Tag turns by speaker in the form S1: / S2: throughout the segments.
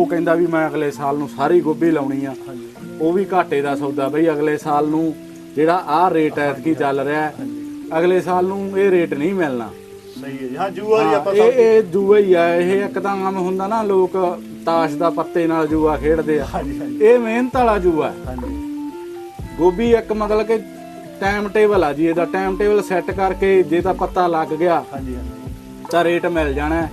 S1: ਉਹ ਕਹਿੰਦਾ ਵੀ ਮੈਂ ਅਗਲੇ ਸਾਲ ਨੂੰ ਸਾਰੀ ਗੋਭੀ ਲਾਉਣੀ ਆ। ਉਹ ਵੀ ਘਾਟੇ ਦਾ ਸੌਦਾ ਬਈ ਅਗਲੇ ਸਾਲ ਨੂੰ ਜਿਹੜਾ ਆਹ ਰੇਟ ਐਤਕੀ ਚੱਲ ਰਿਹਾ ਹੈ, ਅਗਲੇ ਸਾਲ ਨੂੰ ਇਹ ਰੇਟ ਨਹੀਂ ਮਿਲਣਾ।
S2: ਸਹੀ ਹੈ ਜੀ। ਹਾਂ ਜੂਆ ਜੀ ਆਪਾਂ
S1: ਇਹ ਇਹ ਜੂਆ ਹੀ ਆ। ਇਹ ਇੱਕ ਤਾਂ ਆਮ ਹੁੰਦਾ ਨਾ ਲੋਕ ਤਾਸ਼ ਦਾ ਪੱਤੇ ਨਾਲ ਜੂਆ ਖੇਡਦੇ ਆ।
S2: ਹਾਂਜੀ ਹਾਂਜੀ।
S1: ਇਹ ਮਿਹਨਤ ਵਾਲਾ ਜੂਆ ਹੈ।
S2: ਹਾਂਜੀ।
S1: ਗੋਭੀ ਇੱਕ ਮਤਲਬ ਕਿ ਟਾਈਮ ਟੇਬਲ ਆ ਜੀ ਇਹਦਾ ਟਾਈਮ ਟੇਬਲ ਸੈੱਟ ਕਰਕੇ ਜੇ ਤਾਂ ਪੱਤਾ ਲੱਗ ਗਿਆ
S2: ਹਾਂਜੀ ਹਾਂਜੀ।
S1: ਤਾਂ ਰੇਟ ਮਿਲ ਜਾਣਾ। ਹੈ।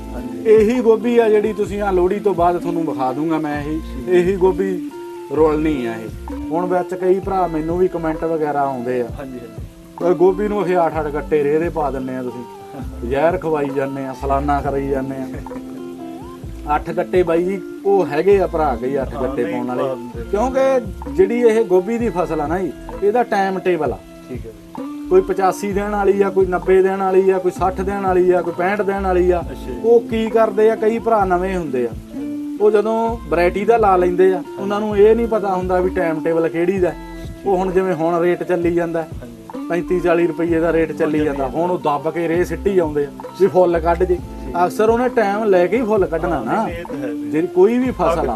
S1: ਇਹੀ ਗੋਭੀ ਆ ਜਿਹੜੀ ਤੁਸੀਂ ਆ ਲੋਹੜੀ ਤੋਂ ਬਾਅਦ ਤੁਹਾਨੂੰ ਵਿਖਾ ਦੂੰਗਾ ਮੈਂ ਇਹੀ। ਇਹੀ ਗੋਭੀ ਰੋਲਣੀ ਆ ਇਹ। ਹੁਣ ਵਿੱਚ ਕਈ ਭਰਾ ਮੈਨੂੰ ਵੀ ਕਮੈਂਟ ਵਗੈਰਾ ਆਉਂਦੇ ਆ।
S2: ਹਾਂਜੀ ਹਾਂਜੀ।
S1: ਗੋਭੀ ਨੂੰ ਅਸੀਂ 8-8 ਗੱਟੇ ਰੇਹ ਦੇ ਪਾ ਦਿੰਨੇ ਆ ਤੁਸੀਂ। ਜ਼ਹਿਰ ਖਵਾਈ ਜਾਂਦੇ ਆ ਫਲਾਨਾ ਕਰਾਈ ਜਾਂਦੇ ਆ। ਅੱਠ ਗੱਟੇ ਬਾਈ ਜੀ ਉਹ ਹੈਗੇ ਆ ਭਰਾ ਕਈ ਅੱਠ ਗੱਟੇ
S2: ਨਹੀਂ
S1: ਪਾਉਣ ਵਾਲੇ। ਕਿਉਂਕਿ ਜਿਹੜੀ ਇਹ ਗੋਭੀ ਦੀ ਫਸਲ ਆ ਨਾ ਜੀ ਇਹਦਾ ਟਾਈਮ ਟੇਬਲ ਆ।
S2: ਠੀਕ ਹੈ।
S1: ਕੋਈ 85 ਦੇਣ ਵਾਲੀ ਆ ਕੋਈ 90 ਦੇਣ ਵਾਲੀ ਆ ਕੋਈ 60 ਦੇਣ ਵਾਲੀ ਆ ਕੋਈ 65 ਦੇਣ ਵਾਲੀ ਆ। ਉਹ ਕੀ ਕਰਦੇ ਆ? ਕਈ ਭਰਾ ਨਵੇਂ ਹੁੰਦੇ ਆ। ਉਹ ਜਦੋਂ ਵੈਰਾਈਟੀ ਦਾ ਲਾ ਲੈਂਦੇ ਆ ਉਹਨਾਂ ਨੂੰ ਇਹ ਨਹੀਂ ਪਤਾ ਹੁੰਦਾ ਵੀ ਟਾਈਮ ਟੇਬਲ ਕਿਹੜੀ ਦਾ ਉਹ ਹੁਣ ਜਿਵੇਂ ਹੁਣ ਰੇਟ ਚੱਲੀ ਜਾਂਦਾ
S2: ਹਾਂਜੀ
S1: 35 40 ਰੁਪਏ ਦਾ ਰੇਟ ਚੱਲੀ ਜਾਂਦਾ। ਹੁਣ ਉਹ ਦੱਬ ਕੇ ਰੇ ਸਿੱਟੀ ਆਉਂਦੇ ਆ ਵੀ ਫੁੱਲ ਕੱਢ ਜੇ। ਅਕਸਰ ਉਹਨੇ ਟਾਈਮ ਲੈ ਕੇ ਹੀ ਫੁੱਲ ਕੱਢਣਾ ਨਾ।
S2: ਜੀ।
S1: ਕੋਈ ਵੀ ਫਸਲ ਆ।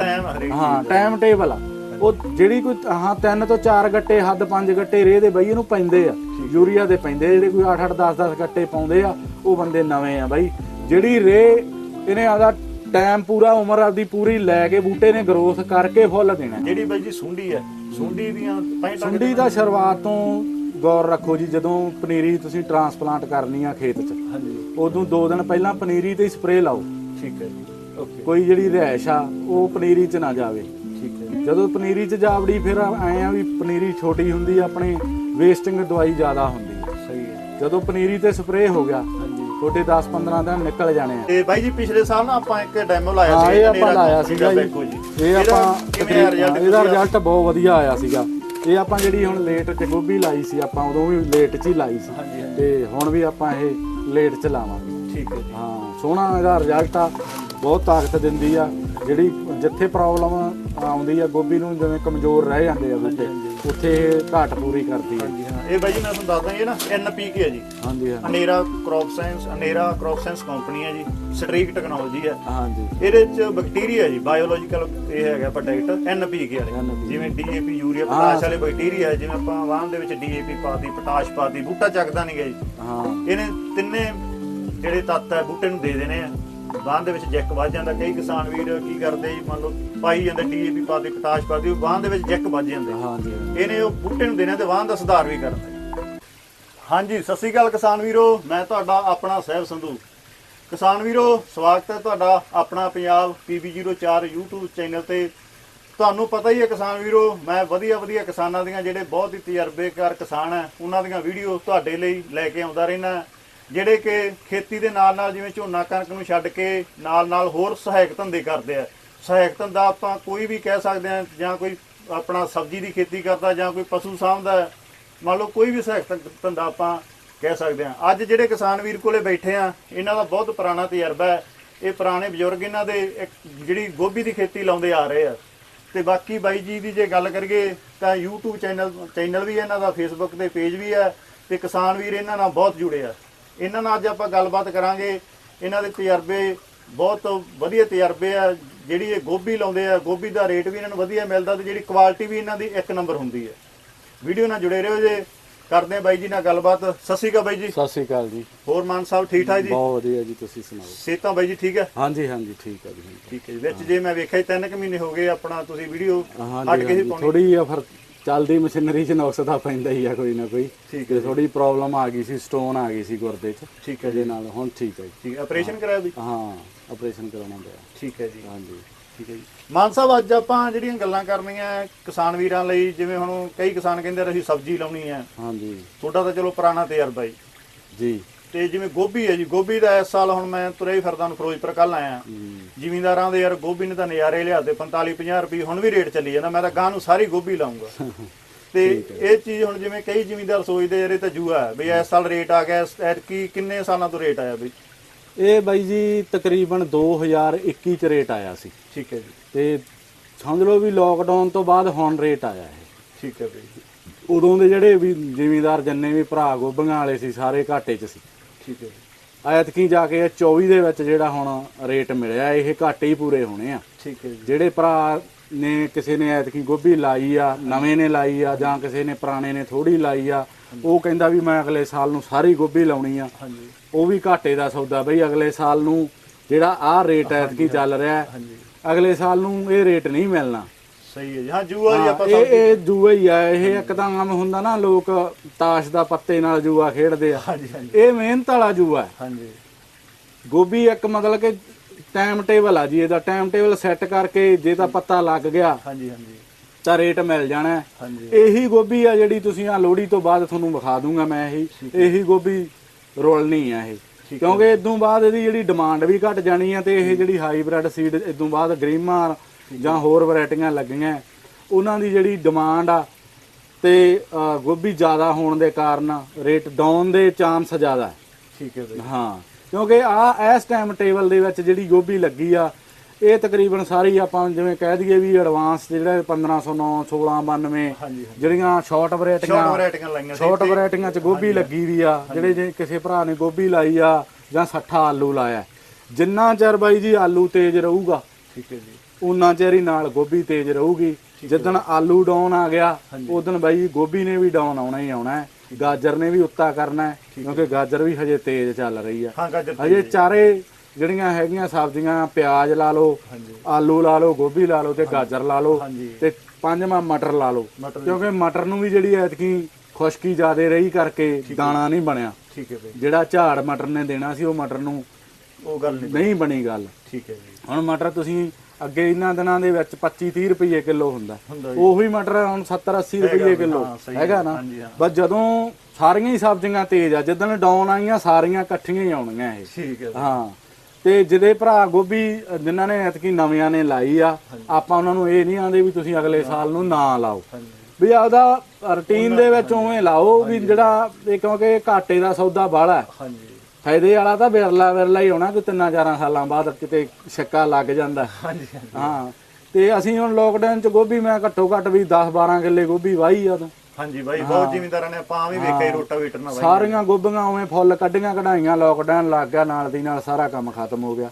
S1: ਹਾਂ ਟਾਈਮ ਟੇਬਲ ਆ। ਉਹ ਜਿਹੜੀ ਕੋਈ ਹਾਂ ਤਿੰਨ ਤੋਂ ਚਾਰ ਗੱਟੇ ਹੱਦ ਪੰਜ ਗੱਟੇ ਰੇ ਦੇ ਬਈ ਇਹਨੂੰ ਪੈਂਦੇ ਆ। ਯੂਰੀਆ ਦੇ ਪੈਂਦੇ ਜਿਹੜੇ ਕੋਈ 8 8 10 10 ਗੱਟੇ ਪਾਉਂਦੇ ਆ ਉਹ ਬੰਦੇ ਨਵੇਂ ਆ ਬਾਈ। ਜਿਹੜੀ ਰੇ ਇਹਨੇ ਆਪਦਾ ਟਾਈਮ ਪੂਰਾ ਉਮਰ ਆਪਦੀ ਪੂਰੀ ਲੈ ਕੇ ਬੂਟੇ ਨੇ ਗਰੋਥ ਕਰਕੇ ਫੁੱਲ ਦੇਣਾ।
S2: ਜਿਹੜੀ ਬਾਈ ਜੀ ਸੁੰਡੀ ਹੈ ਸੁੰਡੀ ਦੀਆਂ 65
S1: ਸੁੰਡੀ ਦਾ ਸ਼ੁਰੂਆਤ ਤੋਂ ਗੌਰ ਰੱਖੋ ਜੀ ਜਦੋਂ ਪਨੀਰੀ ਤੁਸੀਂ ਟਰਾਂਸਪਲਾਂਟ ਕਰਨੀ ਆ ਖੇਤ 'ਚ
S2: ਹਾਂਜੀ।
S1: ਉਦੋਂ 2 ਦਿਨ ਪਹਿਲਾਂ ਪਨੀਰੀ ਤੇ ਸਪਰੇਅ ਲਾਓ।
S2: ਠੀਕ ਹੈ ਜੀ ਓਕੇ।
S1: ਕੋਈ ਜਿਹੜੀ ਰਹਿਸ਼ ਆ ਉਹ ਪਨੀਰੀ 'ਚ ਨਾ ਜਾਵੇ। ਜਦੋਂ ਪਨੀਰੀ 'ਚ ਜਾਵੜੀ ਫਿਰ ਐ ਆ ਵੀ ਪਨੀਰੀ ਛੋਟੀ ਹੁੰਦੀ ਆਪਣੇ ਵੇਸਟਿੰਗ ਦਵਾਈ ਜ਼ਿਆਦਾ ਹੁੰਦੀ।
S2: ਸਹੀ ਹੈ।
S1: ਜਦੋਂ ਪਨੀਰੀ ਤੇ ਸਪਰੇਅ ਹੋ ਗਿਆ ਛੋਟੇ 10-15 ਦਿਨ ਨਿਕਲ ਜਾਣੇ ਆ।
S2: ਤੇ ਬਾਈ ਜੀ ਪਿਛਲੇ ਸਾਲ ਨਾ ਆਪਾਂ ਇੱਕ ਡੈਮੋ ਲਾਇਆ ਸੀ
S1: ਇਹ ਆਪਾਂ ਲਾਇਆ ਸੀਗਾ ਜੀ। ਇਹ ਆਪਾਂ ਇਹਦਾ ਰਿਜ਼ਲਟ ਬਹੁਤ ਵਧੀਆ ਆਇਆ ਸੀਗਾ। ਇਹ ਆਪਾਂ ਜਿਹੜੀ ਹੁਣ ਲੇਟ ਚ ਗੋਭੀ ਲਾਈ ਸੀ ਆਪਾਂ ਉਦੋਂ ਵੀ ਲੇਟ ਚ ਹੀ ਲਾਈ ਸੀ। ਤੇ ਹੁਣ ਵੀ ਆਪਾਂ ਇਹ ਲੇਟ ਚ ਲਾਵਾਂਗੇ।
S2: ਠੀਕ ਹੈ ਜੀ।
S1: ਹਾਂ ਸੋਹਣਾ ਇਹਦਾ ਰਿਜ਼ਲਟ ਆ। ਬਹੁਤ ਤਾਕਤ ਦਿੰਦੀ ਆ। ਜਿਹੜੀ ਜਿੱਥੇ ਪ੍ਰੋਬਲਮ ਆਉਂਦੀ ਆ ਗੋਭੀ ਨੂੰ ਜਿਵੇਂ ਕਮਜ਼ੋਰ ਰਹਿ ਜਾਂਦੇ ਆ ਬੂਟੇ ਉੱਥੇ ਘਾਟ ਪੂਰੀ ਕਰਦੀ ਆ।
S2: ਹਾਂਜੀ ਹਾਂ। ਇਹ ਬਾਈ ਜੀ ਮੈਂ ਤੁਹਾਨੂੰ ਦੱਸਦਾ ਇਹ ਨਾ ਐਨਪੀਕੇ ਹੈ ਜੀ।
S1: ਹਾਂਜੀ ਹਾਂ।
S2: Anera crop science Anera crop science company ਹੈ ਜੀ। ਸਟ੍ਰੀਕ ਟੈਕਨੋਲੋਜੀ ਹੈ
S1: ਹਾਂਜੀ।
S2: ਇਹਦੇ ਚ ਬੈਕਟੀਰੀਆ ਜੀ ਬਾਇਓਲੋਜੀਕਲ ਇਹ ਹੈਗਾ ਪ੍ਰੋਡਕਟ ਐਨਪੀਕੇ ਵਾਲੇ। ਜਿਵੇਂ ਡੀਏਪੀ ਯੂਰੀਆ ਪੋਟਾਸ਼ ਵਾਲੇ ਬੈਕਟੀਰੀਆ ਜਿਵੇਂ ਆਪਾਂ ਵਾਹਨ ਦੇ ਵਿੱਚ ਡੀਏਪੀ ਪਾਤੀ ਪੋਟਾਸ਼ ਪਾਤੀ ਬੂਟਾ ਚੱਕਦਾ ਨਹੀਂ ਗਿਆ ਜੀ।
S1: ਹਾਂ।
S2: ਇਹਨੇ ਤਿੰਨੇ ਜਿਹੜੇ ਤੱਤ ਹੈ ਬੂਟੇ ਨੂੰ ਦੇ ਦੇਣੇ ਆ। ਵਾਹਨ ਦੇ ਵਿੱਚ ਜੈਕ ਵੱਜ ਜਾਂਦਾ। ਕਈ ਕਿਸਾਨ ਵੀਰ ਕੀ ਕਰਦੇ ਜੀ ਮੰਨ ਲਓ ਪਾਈ ਜਾਂਦੇ ਡੀਏਪੀ ਪਾਤੀ ਪੋਟਾਸ਼ ਪਾਤੀ ਉਹ ਵਾਹਨ ਦੇ ਵਿੱਚ ਜੈਕ ਵੱਜ ਜਾਂਦੇ।
S1: ਹਾਂਜੀ
S2: ਇਹਨੇ ਉਹ ਬੂਟੇ ਨੂੰ ਦੇਣਾ ਤੇ ਵਾਹਨ ਦਾ ਸੁਧਾਰ ਵੀ ਕਰਨਾ। ਹੈ। ਹਾਂਜੀ ਸਤਿ ਸ੍ਰੀ ਅਕਾਲ ਕਿਸਾਨ ਵੀਰੋ ਮੈਂ ਤੁਹਾਡਾ ਆਪਣਾ ਸਹਿਬ ਸੰਧੂ। ਕਿਸਾਨ ਵੀਰੋ ਸਵਾਗਤ ਹੈ ਤੁਹਾਡਾ ਆਪਣਾ ਪੰਜਾਬ PB04 YouTube ਚੈਨਲ ਤੇ। ਤੁਹਾਨੂੰ ਪਤਾ ਹੀ ਹੈ ਕਿਸਾਨ ਵੀਰੋ ਮੈਂ ਵਧੀਆ ਵਧੀਆ ਕਿਸਾਨਾਂ ਦੀਆਂ ਜਿਹੜੇ ਬਹੁਤ ਹੀ ਤਜਰਬੇਕਾਰ ਕਿਸਾਨ ਹੈ ਉਹਨਾਂ ਦੀਆਂ ਵੀਡੀਓ ਤੁਹਾਡੇ ਲਈ ਲੈ ਕੇ ਆਉਂਦਾ ਰਹਿਣਾ ਜਿਹੜੇ ਕਿ ਖੇਤੀ ਦੇ ਨਾਲ ਨਾਲ ਜਿਵੇਂ ਝੋਨਾ ਕਣਕ ਨੂੰ ਛੱਡ ਕੇ ਨਾਲ ਨਾਲ ਹੋਰ ਸਹਾਇਕ ਧੰਦੇ ਕਰਦੇ ਆ। ਸਹਾਇਕ ਧੰਦਾ ਆਪਾਂ ਕੋਈ ਵੀ ਕਹਿ ਸਕਦੇ ਆ, ਜਾਂ ਕੋਈ ਆਪਣਾ ਸਬਜ਼ੀ ਦੀ ਖੇਤੀ ਕਰਦਾ, ਜਾਂ ਕੋਈ ਪਸ਼ੂ ਸਾਂਭਦਾ, ਮੰਨ ਲਓ ਕੋਈ ਵੀ ਸਹਾਇਕ ਧੰਦਾ ਆਪਾਂ ਕਹਿ ਸਕਦੇ ਆ। ਅੱਜ ਜਿਹੜੇ ਕਿਸਾਨ ਵੀਰ ਕੋਲੇ ਬੈਠੇ ਆ, ਇਹਨਾਂ ਦਾ ਬਹੁਤ ਪੁਰਾਣਾ ਤਜਰਬਾ ਹੈ। ਇਹ ਪੁਰਾਣੇ ਬਜ਼ੁਰਗ ਇਹਨਾਂ ਦੇ ਇੱਕ ਜਿਹੜੀ ਗੋਭੀ ਦੀ ਖੇਤੀ ਲਾਉਂਦੇ ਆ ਰਹੇ ਆ। ਤੇ ਬਾਕੀ ਬਾਈ ਜੀ ਦੀ ਜੇ ਗੱਲ ਕਰੀਏ, ਤਾਂ YouTube ਚੈਨਲ ਚੈਨਲ ਵੀ ਇਹਨਾਂ ਦਾ, Facebook ਤੇ ਪੇਜ ਵੀ ਹੈ ਤੇ ਕਿਸਾਨ ਵੀਰ ਇਹਨਾਂ ਨਾਲ ਬਹੁਤ ਜੁੜੇ ਆ। ਇਹਨਾਂ ਨਾਲ ਅੱਜ ਆਪਾਂ ਗੱਲਬਾਤ ਕਰਾਂਗੇ। ਇਹਨਾਂ ਦੇ ਤਜਰਬੇ ਬਹੁਤ ਵਧੀਆ ਤਜਰਬੇ ਆ। ਜਿਹੜੀ ਇਹ ਗੋਭੀ ਲਾਉਂਦੇ ਆ ਗੋਭੀ ਦਾ ਰੇਟ ਵੀ ਇਹਨਾਂ ਨੂੰ ਵਧੀਆ ਮਿਲਦਾ ਤੇ ਜਿਹੜੀ ਕੁਆਲਿਟੀ ਵੀ ਇਹਨਾਂ ਦੀ ਇੱਕ ਨੰਬਰ ਹੁੰਦੀ ਹੈ। ਵੀਡੀਓ ਨਾਲ ਜੁੜੇ ਰਹੋ ਜੇ। ਕਰਦੇ ਆ ਬਾਈ ਜੀ ਨਾਲ ਗੱਲਬਾਤ। ਸਤਿ ਸ਼੍ਰੀ ਅਕਾਲ ਬਾਈ ਜੀ।
S1: ਸਤਿ ਸ਼੍ਰੀ ਅਕਾਲ ਜੀ।
S2: ਹੋਰ ਮਾਨ ਸਾਹਿਬ ਠੀਕ ਠਾਕ ਜੀ?
S1: ਬਹੁਤ ਵਧੀਆ ਜੀ ਤੁਸੀਂ ਸੁਣਾਓ?
S2: ਸਿਹਤਾਂ ਬਾਈ ਜੀ ਠੀਕ ਹੈ?
S1: ਹਾਂਜੀ ਹਾਂਜੀ ਠੀਕ ਹੈ ਜੀ
S2: ਠੀਕ ਹੈ। ਵਿੱਚ ਜੇ ਮੈਂ ਵੇਖਿਆ ਤਿੰਨ ਕੁ ਮਹੀਨੇ ਹੋ ਗਏ ਆਪਣਾ ਤੁਸੀਂ ਵੀਡੀਓ ਹਟ ਕੇ ਹੀ
S1: ਹਾਂਜੀ
S2: ਪਾਉਣੀ।
S1: ਥੋੜੀ ਆ ਫਿਰ ਚੱਲਦੀ ਮਸ਼ੀਨਰੀ 'ਚ ਨੁਕਸ ਤਾਂ ਪੈਂਦਾ ਹੀ ਆ ਕੋਈ ਨਾ ਕੋਈ।
S2: ਠੀਕ ਹੈ
S1: ਥੋੜੀ ਪ੍ਰੋਬਲਮ ਆ ਗਈ ਸੀ ਸਟੋਨ ਆ ਗਈ ਸੀ ਗੁਰਦੇ 'ਚ।
S2: ਠੀਕ ਹੈ
S1: ਇਹਦੇ ਨਾਲ ਹੁਣ ਠੀਕ ਹੈ ਜੀ।
S2: ਠੀਕ ਆਪਰੇਸ਼ਨ ਕਰਾਇਆ ਵੀ
S1: ਹਾਂ ਆਪਰੇਸ਼ਨ ਕਰਾਉਣਾ ਪਿਆ।
S2: ਠੀਕ ਹੈ ਜੀ।
S1: ਹਾਂਜੀ।
S2: ਠੀਕ ਹੈ ਜੀ। ਮਾਨ ਸਾਹਿਬ ਅੱਜ ਆਪਾਂ ਜਿਹੜੀਆਂ ਗੱਲਾਂ ਕਰਨੀਆਂ ਕਿਸਾਨ ਵੀਰਾਂ ਲਈ ਜਿਵੇਂ ਹੁਣ ਕਈ ਕਿਸਾਨ ਕਹਿੰਦੇ ਅਸੀਂ ਸਬਜ਼ੀ ਲਾਉਣੀ ਹੈ।
S1: ਹਾਂਜੀ।
S2: ਤੁਹਾਡਾ ਤਾਂ ਚਲੋ ਪੁਰਾਣਾ ਤਜਰਬਾ ਜੀ।
S1: ਜੀ।
S2: ਤੇ ਜਿਵੇਂ ਗੋਭੀ ਹੈ ਜੀ ਗੋਭੀ ਦਾ ਇਸ ਸਾਲ ਹੁਣ ਮੈਂ ਤੁਰੇ ਹੀ ਫਿਰਦਾ ਨੂੰ ਫਿਰੋਜ਼ਪੁਰ ਕੱਲ ਆਇਆ। ਜ਼ਿਮੀਂਦਾਰਾਂ ਦੇ ਯਾਰ ਗੋਭੀ ਨੇ ਤਾਂ ਨਜ਼ਾਰੇ ਲਿਆਦੇ 45 50 ਰੁਪਏ ਹੁਣ ਵੀ ਰੇਟ ਚੱਲੀ ਜਾਂਦਾ ਮੈਂ ਤਾਂ ਗਾਂ ਨੂੰ ਸਾਰੀ ਗੋਭੀ ਲਾਉਂਗਾ ਤੇ ਇਹ ਚੀਜ਼ ਹੁਣ ਜਿਵੇਂ ਕਈ ਜ਼ਿਮੀਂਦਾਰ ਸੋਚਦੇ ਯਾਰ ਇਹ ਤਾਂ ਜੂਆ ਹੈ ਵੀ ਇਸ ਸਾਲ ਰੇਟ ਆ ਗਿਆ ਇਸ ਐਤਕੀ ਕਿੰਨੇ ਸਾਲਾਂ ਤੋਂ ਰੇਟ ਆਇਆ ਬਈ?
S1: ਇਹ ਬਾਈ ਜੀ ਤਕਰੀਬਨ 2021 ਚ ਰੇਟ ਆਇਆ ਸੀ।
S2: ਠੀਕ ਹੈ ਜੀ।
S1: ਤੇ ਸਮਝ ਲਓ ਵੀ ਲੋਕਡਾਊਨ ਤੋਂ ਬਾਅਦ ਹੁਣ ਰੇਟ ਆਇਆ ਇਹ।
S2: ਠੀਕ ਹੈ ਬਈ।
S1: ਉਦੋਂ ਦੇ ਜਿਹੜੇ ਵੀ ਜ਼ਿਮੀਂਦਾਰ ਜੰਨੇ ਵੀ ਭਰਾ ਗੋਭੀਆਂ ਵਾਲੇ ਸੀ ਸਾਰੇ ਘਾਟੇ 'ਚ ਸੀ।
S2: ਠੀਕ ਹੈ
S1: ਐਤਕੀ ਜਾ ਕੇ ਇਹ 24 ਦੇ ਵਿੱਚ ਜਿਹੜਾ ਹੁਣ ਰੇਟ ਮਿਲਿਆ ਇਹ ਘਾਟੇ ਹੀ ਪੂਰੇ ਹੋਣੇ ਆ।
S2: ਠੀਕ ਹੈ ਜੀ।
S1: ਜਿਹੜੇ ਭਰਾ ਨੇ ਕਿਸੇ ਨੇ ਐਤਕੀ ਗੋਭੀ ਲਾਈ ਆ ਨਵੇਂ ਨੇ ਲਾਈ ਆ ਜਾਂ ਕਿਸੇ ਨੇ ਪੁਰਾਣੇ ਨੇ ਥੋੜੀ ਲਾਈ ਆ ਉਹ ਕਹਿੰਦਾ ਵੀ ਮੈਂ ਅਗਲੇ ਸਾਲ ਨੂੰ ਸਾਰੀ ਗੋਭੀ ਲਾਉਣੀ ਆ।
S2: ਹਾਂਜੀ।
S1: ਉਹ ਵੀ ਘਾਟੇ ਦਾ ਸੌਦਾ ਬਈ ਅਗਲੇ ਸਾਲ ਨੂੰ ਜਿਹੜਾ ਆਹ ਰੇਟ ਐਤਕੀ ਚੱਲ ਰਿਹਾ ਅਗਲੇ ਸਾਲ ਨੂੰ ਇਹ ਰੇਟ ਨਹੀਂ ਮਿਲਣਾ।
S2: ਸਹੀ ਹੈ ਜੀ। ਹਾਂ ਜੂਆ ਜੀ
S1: ਹਾਂ,
S2: ਆਪਾਂ
S1: ਇਹ
S2: ਸਭ
S1: ਇਹ ਜੂਆ ਹੀ ਆ ਇਹ ਇੱਕ ਤਾਂ ਆਮ ਹੁੰਦਾ ਨਾ ਲੋਕ ਤਾਸ਼ ਦਾ ਪੱਤੇ ਨਾਲ ਜੂਆ ਖੇਡਦੇ ਆ।
S2: ਹਾਂਜੀ ਹਾਂਜੀ।
S1: ਇਹ ਮਿਹਨਤ ਵਾਲਾ ਜੂਆ ਹੈ।
S2: ਹਾਂਜੀ।
S1: ਗੋਭੀ ਇੱਕ ਮਤਲਬ ਕਿ ਟਾਈਮ ਟੇਬਲ ਆ ਜੀ ਇਹਦਾ ਟਾਈਮ ਟੇਬਲ ਸੈੱਟ ਕਰਕੇ ਜੇ ਤਾਂ ਪੱਤਾ ਲੱਗ ਗਿਆ
S2: ਹਾਂਜੀ ਹਾਂਜੀ।
S1: ਤਾਂ ਰੇਟ ਮਿਲ ਜਾਣਾ।
S2: ਹਾਂਜੀ।
S1: ਇਹੀ ਗੋਭੀ ਆ ਜਿਹੜੀ ਤੁਸੀਂ ਆ ਲੋਹੜੀ ਤੋਂ ਬਾਅਦ ਤੁਹਾਨੂੰ ਵਿਖਾ ਦੂੰਗਾ ਮੈਂ ਇਹੀ। ਇਹੀ ਗੋਭੀ ਰੋਲਣੀ ਆ ਇਹ। ਕਿਉਂਕਿ ਇਦੋਂ ਬਾਅਦ ਇਹਦੀ ਜਿਹੜੀ ਡਿਮਾਂਡ ਵੀ ਘਟ ਜਾਣੀ ਆ ਤੇ ਇਹ ਜਿਹੜੀ ਹਾਈਬ੍ਰਿਡ ਸੀਡ ਇਦੋਂ ਬਾਅਦ ਗ੍ਰੀਮਾ ਜਾਂ ਹੋਰ ਵੈਰਾਈਟੀਆਂ ਲੱਗੀਆਂ ਉਹਨਾਂ ਦੀ ਜਿਹੜੀ ਡਿਮਾਂਡ ਆ ਤੇ ਗੋਭੀ ਜ਼ਿਆਦਾ ਹੋਣ ਦੇ ਕਾਰਨ ਰੇਟ ਡਾਊਨ ਦੇ ਚਾਂਸ ਜ਼ਿਆਦਾ ਹੈ।
S2: ਠੀਕ ਹੈ ਜੀ
S1: ਹਾਂ ਕਿਉਂਕਿ ਆ ਇਸ ਟਾਈਮ ਟੇਬਲ ਦੇ ਵਿੱਚ ਜਿਹੜੀ ਗੋਭੀ ਲੱਗੀ ਆ ਇਹ ਤਕਰੀਬਨ ਸਾਰੀ ਆਪਾਂ ਜਿਵੇਂ ਕਹਿ ਦਈਏ ਵੀ ਐਡਵਾਂਸ ਜਿਹੜਾ 1509 1692
S2: ਹਾਂਜੀ
S1: ਜਿਹੜੀਆਂ ਸ਼ਾਰਟ
S2: ਸ਼ਾਰਟ
S1: ਵੈਰਾਈਟੀਆਂ
S2: ਵੈਰਾਈਟੀਆਂ ਲਾਈਆਂ
S1: ਸ਼ਾਰਟ ਵੈਰਾਈਟੀਆਂ ਚ ਗੋਭੀ ਲੱਗੀ ਵੀ ਆ ਜਿਹੜੇ ਜੇ ਕਿਸੇ ਭਰਾ ਨੇ ਗੋਭੀ ਲਾਈ ਆ ਜਾਂ 60 ਆਲੂ ਲਾਇਆ। ਜਿੰਨਾ ਚਿਰ ਬਾਈ ਜੀ ਆਲੂ ਤੇਜ਼ ਰਹੂਗਾ।
S2: ਠੀਕ ਹੈ ਜੀ।
S1: ਉਨਾ ਚਿਰ ਹੀ ਨਾਲ ਗੋਭੀ ਤੇਜ਼ ਰਹੂਗੀ। ਜਿੱਦਣ ਆਲੂ ਡਾਊਨ ਆ ਗਿਆ ਉਦੋਂ ਬਾਈ ਗੋਭੀ ਨੇ ਵੀ ਡਾਊਨ ਆਉਣਾ ਹੀ ਆਉਣਾ ਹੈ। ਗਾਜਰ ਨੇ ਵੀ ਉੱਤਾ ਕਰਨਾ ਹੈ ਕਿਉਂਕਿ ਗਾਜਰ ਵੀ ਹਜੇ ਤੇਜ਼ ਚੱਲ ਰਹੀ ਆ
S2: ਹਾਂ ਗਾਜਰ
S1: ਹਜੇ ਚਾਰੇ ਜਿਹੜੀਆਂ ਹੈਗੀਆਂ ਸਬਜ਼ੀਆਂ ਪਿਆਜ਼ ਲਾ ਲਓ ਆਲੂ ਲਾ ਲਓ ਗੋਭੀ ਲਾ ਲਓ ਤੇ ਗਾਜਰ ਲਾ ਲਓ ਤੇ ਪੰਜਵਾਂ ਮਟਰ ਲਾ ਲਓ। ਕਿਉਂਕਿ ਮਟਰ ਨੂੰ ਵੀ ਜਿਹੜੀ ਐਤਕੀ ਖੁਸ਼ਕੀ ਜ਼ਿਆਦੇ ਰਹੀ ਕਰਕੇ ਦਾਣਾ ਨਹੀਂ ਬਣਿਆ।
S2: ਠੀਕ ਹੈ
S1: ਜਿਹੜਾ ਝਾੜ ਮਟਰ ਨੇ ਦੇਣਾ ਸੀ ਉਹ ਮਟਰ ਨੂੰ
S2: ਉਹ ਗੱਲ ਨਹੀਂ
S1: ਨਹੀਂ ਬਣੀ ਗੱਲ।
S2: ਠੀਕ ਹੈ ਜੀ।
S1: ਹੁਣ ਮਟਰ ਤੁਸੀਂ ਅੱਗੇ ਇਹਨਾਂ ਦਿਨਾਂ ਦੇ ਵਿੱਚ 25 30 ਰੁਪਏ ਕਿਲੋ ਹੁੰਦਾ।
S2: ਹੁੰਦਾ
S1: ਉਹੀ ਮਟਰ ਹੁਣ 70 80 ਰੁਪਏ ਕਿਲੋ।
S2: ਹਾਂ, ਸਹੀ
S1: ਹੈਗਾ ਨਾ?
S2: ਹਾਂਜੀ, ਹਾਂ।
S1: ਬਸ ਜਦੋਂ ਸਾਰੀਆਂ ਹੀ ਸਬਜ਼ੀਆਂ ਤੇਜ਼ ਆ ਜਦੋਂ ਡਾਊਨ ਆਈਆਂ ਸਾਰੀਆਂ ਇਕੱਠੀਆਂ ਹੀ ਆਉਣੀਆਂ ਇਹ।
S2: ਠੀਕ ਹੈ
S1: ਹਾਂ। ਤੇ ਜਿਹਦੇ ਭਰਾ ਗੋਭੀ ਅ, ਜਿਨ੍ਹਾਂ ਨੇ ਐਤਕੀ ਨਵਿਆਂ ਨੇ ਲਾਈ ਆ ਆਪਾਂ ਉਹਨਾਂ ਨੂੰ ਇਹ ਨਹੀਂ ਆਂਦੇ ਵੀ ਤੁਸੀਂ ਅਗਲੇ ਸਾਲ ਨੂੰ ਨਾ ਲਾਓ।
S2: ਹਾਂਜੀ।
S1: ਵੀ ਆਪਦਾ ਰੁਟੀਨ ਦੇ ਵਿੱਚ ਉਵੇਂ ਲਾਓ ਵੀ ਜਿਹੜਾ ਇਹ ਕਿਉਂਕਿ ਘਾਟੇ ਦਾ ਸੌਦਾ ਬਾਹਲਾ ਹੈ।
S2: ਹਾਂਜੀ।
S1: ਫਾਇਦੇ ਵਾਲਾ ਤਾਂ ਵਿਰਲਾ ਵਿਰਲਾ ਹੀ ਹੋਣਾ ਕਿ ਤਿੰਨਾਂ ਚਾਰਾਂ ਸਾਲਾਂ ਬਾਅਦ ਕਿਤੇ ਛੱਕਾ ਲੱਗ ਜਾਂਦਾ।
S2: ਹਾਂਜੀ
S1: ਹਾਂ ਤੇ ਅਸੀਂ ਹੁਣ ਲੋਕਡਾਊਨ ਚ ਗੋਭੀ ਮੈਂ ਘੱਟੋ ਘੱਟ ਵੀ 10 12 ਕਿੱਲੇ ਗੋਭੀ ਵਾਹੀ ਆ ਉਦੋਂ।
S2: ਹਾਂਜੀ ਬਾਈ ਬਹੁਤ ਜ਼ਿਮੀਂਦਾਰਾਂ ਨੇ ਆਪਾਂ ਵੀ ਵੇਖਿਆ ਹੀ। ਰੋਟਾਵੇਟਰ ਨਾਲ ਬਾਈ।
S1: ਸਾਰੀਆਂ ਗੋਭੀਆਂ ਉਵੇਂ ਫੁੱਲ ਕੱਢੀਆਂ ਕਢਾਈਆਂ ਲੋਕਡਾਊਨ ਲੱਗ ਗਿਆ ਨਾਲ ਦੀ ਨਾਲ ਸਾਰਾ ਕੰਮ ਖਤਮ ਹੋ ਗਿਆ।